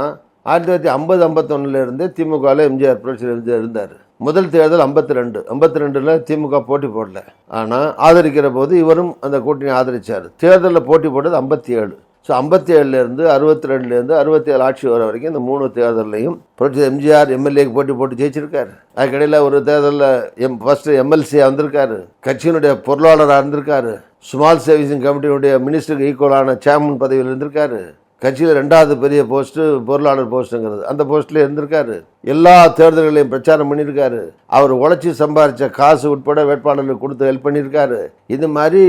ஆயிரத்தி தொள்ளாயிரத்தி ஐம்பது ஐம்பத்தொன்னுல இருந்தே திமுகவில் எம்ஜிஆர் புரட்சியில் இருந்தார். முதல் தேர்தல் ஐம்பத்தி ரெண்டு ஐம்பத்தி ரெண்டில் திமுக போட்டி போடல. ஆனால் ஆதரிக்கிற போது இவரும் அந்த கூட்டணி ஆதரிச்சார். தேர்தலில் போட்டி போட்டது ஐம்பத்தி ஏழு ஸோ ஐம்பத்தி ஏழுலேருந்து அறுபத்தி ரெண்டுலேருந்து அறுபத்தி ஏழு ஆட்சி வர வரைக்கும் இந்த மூணு தேர்தலையும் புரட்சி எம்ஜிஆர் எம்எல்ஏக்கு போட்டி போட்டு ஜெயிச்சிருக்காரு. அதுக்கடையில் ஒரு தேர்தலில் எம் ஃபஸ்ட்டு எம்எல்சியாக வந்திருக்காரு. கட்சியினுடைய பொருளாளராக இருந்திருக்காரு. ஸ்மால் சர்வீசிங் கமிட்டியினுடைய மினிஸ்டருக்கு ஈக்குவலான சேர்மன் பதவியில் இருந்திருக்காரு. கட்சியில் ரெண்டாவது பெரிய போஸ்ட்டு பொருளாளர் போஸ்ட்டுங்கிறது அந்த போஸ்ட்டில் இருந்திருக்காரு. எல்லா தேர்தல்களையும் பிரச்சாரம் பண்ணியிருக்காரு. அவர் உழைச்சி சம்பாதிச்ச காசு உட்பட வேட்பாளர்களுக்கு கொடுத்து ஹெல்ப் பண்ணியிருக்காரு. இது மாதிரி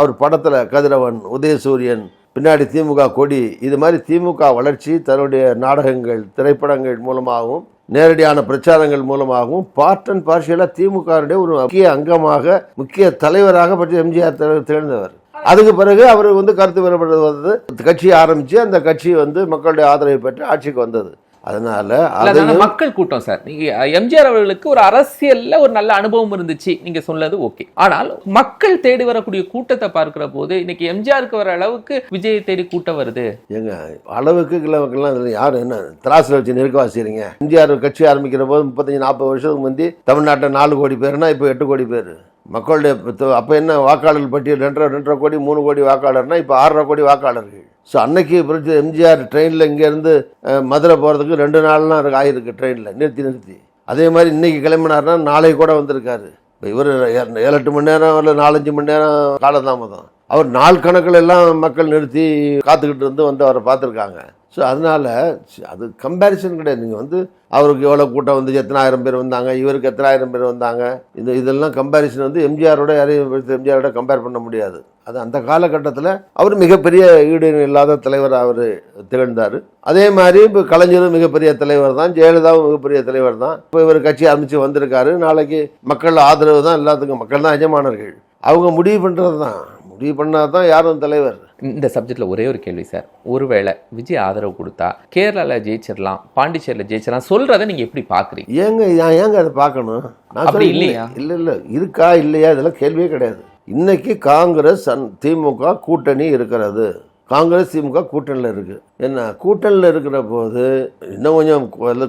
அவர் படத்தில் கதிரவன் உதயசூரியன் பின்னாடி திமுக கொடி. இது மாதிரி திமுக வளர்ச்சி தன்னுடைய நாடகங்கள் திரைப்படங்கள் மூலமாகவும் நேரடியான பிரச்சாரங்கள் மூலமாகவும் பார்ட் அண்ட் பார்ஷியலாக திமுகவுடைய ஒரு முக்கிய அங்கமாக முக்கிய தலைவராக பற்றி எம்ஜிஆர் தலைவர் திகழ்ந்தவர். அதுக்கு பிறகு அவர் வந்து கருத்து வேறுபடுறது வந்து கட்சி ஆரம்பித்து அந்த கட்சி வந்து மக்களுடைய ஆதரவை பெற்று ஆட்சிக்கு வந்தது. அதனால இல்ல, அது அதையும் அந்த மக்கள் கூட்டம் சார். நீங்க எம்ஜிஆர் அவர்களுக்கு ஒரு அரசியல்ல ஒரு நல்ல அனுபவம் இருந்துச்சு. நீங்க சொன்னது ஓகே. ஆனால் மக்கள் தேடி வரக்கூடிய கூட்டத்தை பார்க்கிற போது இன்னைக்கு எம்ஜிஆருக்கு வர அளவுக்கு விஜயை தேடி கூட்டம் வருது. ஏங்க அளவுக்கு கிலோவுக்கெல்லாம் இதில் யார் என்ன திராசில் வச்சு நெருக்க வாசிக்கிறீங்க எம்ஜிஆர் கட்சி ஆரம்பிக்கிற போது முப்பத்தஞ்சு நாற்பது வருஷத்துக்கு முந்தி தமிழ்நாட்டில் நாலு கோடி பேர்னா இப்போ எட்டு கோடி பேர். மக்களுடைய அப்போ என்ன வாக்காளர்கள் பட்டியல் ரெண்டரை ரெண்டரை கோடி மூணு கோடி வாக்காளர்னா இப்போ ஆறரை கோடி வாக்காளர்கள். ஸோ அன்னைக்கு புரட்சி எம்ஜிஆர் ட்ரெயினில் இங்கேருந்து மதுரை போகிறதுக்கு ரெண்டு நாள்லாம் இருக்கு ஆயிருக்கு ட்ரெயினில் நிறுத்தி நிறுத்தி. அதே மாதிரி இன்னைக்கு கிளம்பினார்னா நாளை கூட வந்திருக்காரு. இப்போ இவர் ஏழு எட்டு மணி நேரம் இல்லை நாலஞ்சு மணி நேரம் காலதாமதம். அவர் நாள் கணக்கில் எல்லாம் மக்கள் நிறுத்தி காத்துக்கிட்டு இருந்து வந்து அவரை பார்த்துருக்காங்க. ஸோ அதனால அது கம்பேரிசன் கிடையாது. நீங்கள் வந்து அவருக்கு எவ்வளோ கூட்டம் வந்து எத்தனாயிரம் பேர் வந்தாங்க இவருக்கு எத்தனாயிரம் பேர் வந்தாங்க இது இதெல்லாம் கம்பேரிசன் வந்து எம்ஜிஆரோட யாரையும் எம்ஜிஆரோட கம்பேர் பண்ண முடியாது. அது அந்த காலகட்டத்தில் அவர் மிகப்பெரிய ஈடு இல்லாத தலைவர் அவர் திகழ்ந்தார். அதே மாதிரி இப்போ கலைஞரும் மிகப்பெரிய தலைவர் தான் ஜெயலலிதாவும் மிகப்பெரிய தலைவர் தான். இப்போ இவர் கட்சி ஆரம்பித்து வந்திருக்காரு. நாளைக்கு மக்கள் ஆதரவு தான் எல்லாத்துக்கும் மக்கள் தான் எஜமானர்கள். அவங்க முடிவு பண்ணுறது தான். முடிவு பண்ணால் தான் யாரும் தலைவர். இந்த சப்ஜெக்ட்ல ஒரே ஒரு கேள்வி சார் ஒருவேளை விஜய் ஆதரவு கொடுத்தா கேரளால ஜெயிச்சிடலாம் பாண்டிச்சேரியில ஜெயிச்சிடலாம் சொல்றதை நீங்க எப்படி பாக்குறீங்க? ஏங்க நான் ஏங்க அதை பார்க்கணும்? நான் இல்லையா? இல்லை இல்லை இருக்கா இல்லையா? இதெல்லாம் கேள்வியே கிடையாது. இன்னைக்கு காங்கிரஸ் திமுக கூட்டணி இருக்கிறது. காங்கிரஸ் திமுக கூட்டணியில் இருக்கு. என்ன கூட்டணியில் இருக்கிற போது இன்னும் கொஞ்சம்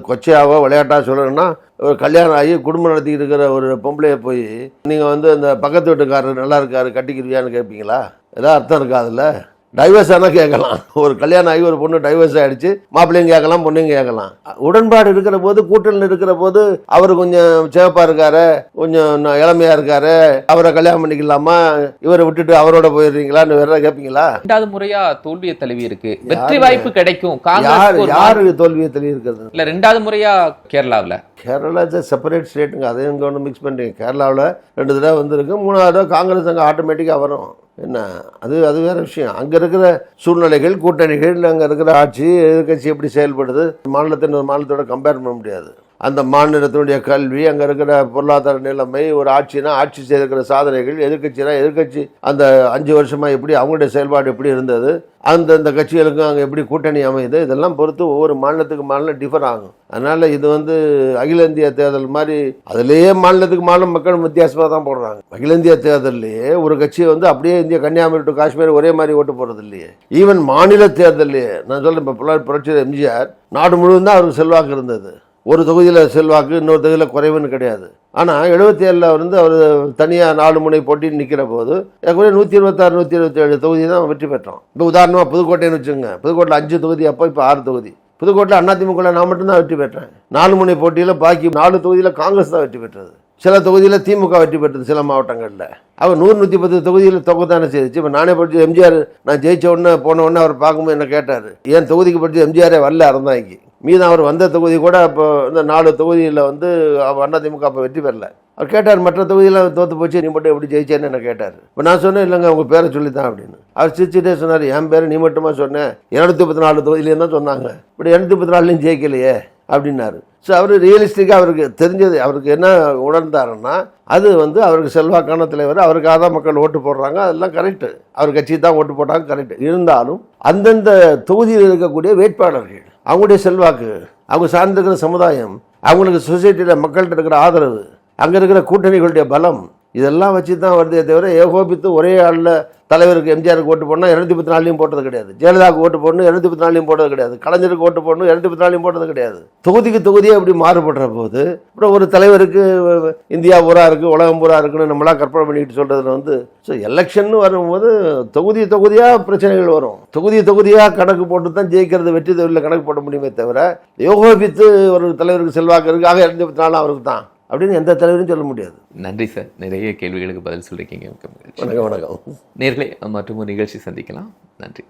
கொச்சையாவோ விளையாட்டா சொல்லணும்னா ஒரு கல்யாணம் ஆகி குடும்பம் நடத்திக்கிட்டு இருக்கிற ஒரு பொம்பளைய போய் நீங்கள் வந்து அந்த பக்கத்து வீட்டுக்காரர் நல்லா இருக்காரு கட்டிக்கிறியான்னு கேட்பீங்களா? ஏதாவது அர்த்தம் இருக்கா அதில் டைவர்ஸ் ஆனால் கேட்கலாம். ஒரு கல்யாணம் ஆகி ஒரு பொண்ணு டைவர்ஸ் ஆயிடுச்சு மாப்பிள்ளையும் கேட்கலாம் பொண்ணையும் கேட்கலாம். உடன்பாடு இருக்கிற போது கூட்டணியில் இருக்கிற போது அவர் கொஞ்சம் சிவப்பா இருக்காரு கொஞ்சம் ந- இளமையா இருக்காரு அவரை கல்யாணம் பண்ணிக்கலாமா? இவரை விட்டுட்டு அவரோட போயிடுறீங்களான்னு வேற கேட்பீங்களா? ரெண்டாவது முறையா தோல்விய தழுவி இருக்கு. வெற்றி வாய்ப்பு கிடைக்கும். யார்? யாருக்கு தோல்வியை தெரியிருக்கிறது இல்ல ரெண்டாவது முறையா கேரளாவுல. கேரளா இஸ் செப்பரேட் ஸ்டேட்டுங்க அதையும் இங்கே ஒன்று மிக்ஸ் பண்ணுறீங்க கேரளாவில் ரெண்டு தடவை வந்திருக்கு மூணாவது தடவை காங்கிரஸ் அங்கே ஆட்டோமேட்டிக்காக வரும். என்ன? அது அது வேற விஷயம். அங்கே இருக்கிற சூழ்நிலைகள் கூட்டணிகள் அங்கே இருக்கிற ஆட்சி எதிர்க்கட்சி எப்படி செயல்படுது மாநிலத்தின் ஒரு மாநிலத்தோட கம்பேர் பண்ண முடியாது. அந்த மாநிலத்தினுடைய கல்வி அங்கே இருக்கிற பொருளாதார நிலைமை ஒரு ஆட்சினா ஆட்சி செய்திருக்கிற சாதனைகள் எதிர்கட்சினா எதிர்க்கட்சி அந்த அஞ்சு வருஷமாக எப்படி அவங்களுடைய செயல்பாடு எப்படி இருந்தது அந்தந்த கட்சிகளுக்கும் அங்கே எப்படி கூட்டணி அமையுது இதெல்லாம் பொறுத்து ஒவ்வொரு மாநிலத்துக்கு மாநிலம் டிஃபர் ஆகும். அதனால் இது வந்து அகில இந்திய தேர்தல் மாதிரி அதுலேயே மாநிலத்துக்கு மாநிலம் மக்கள் வித்தியாசமாக தான் போடுறாங்க. அகில இந்திய தேர்தல்லையே ஒரு கட்சி வந்து அப்படியே இந்திய கன்னியாகுமரி டு காஷ்மீர் ஒரே மாதிரி ஓட்டு போடுறது இல்லையே ஈவன் மாநில தேர்தலையே நான் சொல்கிறேன் இப்போ புரட்சி எம்ஜிஆர் நாடு முழுவதும் தான் அவருக்கு செல்வாக்கு இருந்தது. ஒரு தொகுதியில் செல்வாக்கு இன்னொரு தொகுதியில் குறைவுன்னு கிடையாது. ஆனால் எழுபத்தி ஏழில் வந்து அவர் தனியாக நாலு முனை போட்டின்னு நிற்கிற போது ஏற்கனவே நூற்றி இருபத்தாறு நூற்றி இருபத்தேழு தொகுதி தான் வெற்றி பெற்றோம். இப்போ உதாரணமாக புதுக்கோட்டைன்னு வச்சுங்க புதுக்கோட்டையில் அஞ்சு தொகுதி அப்போ இப்போ ஆறு தொகுதி. புதுக்கோட்டையில் அதிமுக நான் மட்டும்தான் வெற்றி பெற்றேன். நாலு முனை போட்டியில் பாக்கி நாலு தொகுதியில் காங்கிரஸ் தான் வெற்றி பெற்றது. சில தொகுதியில் திமுக வெற்றி பெற்றது சில மாவட்டங்களில். அவர் நூறு நூற்றி பத்து தொகுதியில் தொகை தானே செய்துச்சு இப்போ நானே படிச்சு எம்ஜிஆர் நான் ஜெயிச்ச உடனே போன உடனே அவர் பார்க்கும்போது என்ன கேட்டார்? ஏன் தொகுதிக்கு படிச்சு எம்ஜிஆரே வரல அறந்தாங்க. மீதம் அவர் வந்த தொகுதி கூட இப்போ இந்த நாலு தொகுதியில் வந்து அவர் அதிமுக அப்போ வெற்றி பெறல. அவர் கேட்டார் மற்ற தொகுதியில் தோற்று போச்சு நீ மட்டும் எப்படி ஜெயிச்சேன்னு என்ன கேட்டார். இப்போ நான் சொன்னேன் இல்லைங்க உங்கள் பேரை சொல்லித்தான் அப்படின்னு. அவர் சிரிச்சுட்டே சொன்னார் என் பேரை நீ மட்டுமா சொன்னேன் இரநூத்தி முப்பத்தி நாலு தொகுதியிலேயும் தான் சொன்னாங்க. இப்படி இரநூத்தி முப்பத்தி நாலுலையும் ஜெயிக்கலையே அப்படின்னாரு. ஸோ அவர் ரியலிஸ்டிக்காக அவருக்கு தெரிஞ்சது அவருக்கு என்ன உணர்ந்தாருன்னா அது வந்து அவருக்கு செல்வாக்கான தலைவர் அவருக்காக தான் மக்கள் ஓட்டு போடுறாங்க அதெல்லாம் கரெக்டு அவர் கட்சி தான் ஓட்டு போட்டாங்க கரெக்டு இருந்தாலும் அந்தந்த தொகுதியில் இருக்கக்கூடிய வேட்பாளர்கள் அவங்களுடைய செல்வாக்கு அவங்க சார்ந்திருக்கிற சமுதாயம் அவங்களுக்கு சொசைட்டியில் மக்கள்கிட்ட இருக்கிற ஆதரவு அங்கே இருக்கிற கூட்டணிகளுடைய பலம் இதெல்லாம் வச்சு தான் வருதே தவிர ஏகோபித்து ஒரே ஆளில் தலைவருக்கு எம்ஜிஆருக்கு ஓட்டு போடணும் இரநூத்தி பத்து நாளையும் போட்டது கிடையாது. ஜெயலலிதாவுக்கு ஓட்டு போடணும் இரநூத்தி பத்து நாளையும் போட்டது கிடையாது. கலைஞருக்கு ஓட்டு போடணும் இரநூத்தி பத்து நாளையும் போட்டது கிடையாது. தொகுதிக்கு தொகுதியே அப்படி மாறுபடுற போது அப்புறம் ஒரு தலைவருக்கு இந்தியா பூரா இருக்குது உலகம் பூரா இருக்குன்னு நம்மளாம் கற்பனை பண்ணிக்கிட்டு சொல்கிறதுல வந்து ஸோ எலெக்ஷன் வரும்போது தொகுதி தொகுதியாக பிரச்சனைகள் வரும். தொகுதி தொகுதியாக கணக்கு போட்டு தான் ஜெயிக்கிறது வெற்றி தொழிலில் கணக்கு போட முடியுமே தவிர யோகோபித்து ஒரு தலைவருக்கு செல்வாக்கு இருக்கு ஆக இரநூத்தி பத்து நாளும் அவருக்கு தான் அப்படின்னு எந்த தலைவரும் சொல்ல முடியாது. நன்றி சார். நிறைய கேள்விகளுக்கு பதில் சொல்லியிருக்கீங்க வணக்கம் வணக்கம். நேர்களை மற்றும் ஒரு நிகழ்ச்சி சந்திக்கலாம். நன்றி.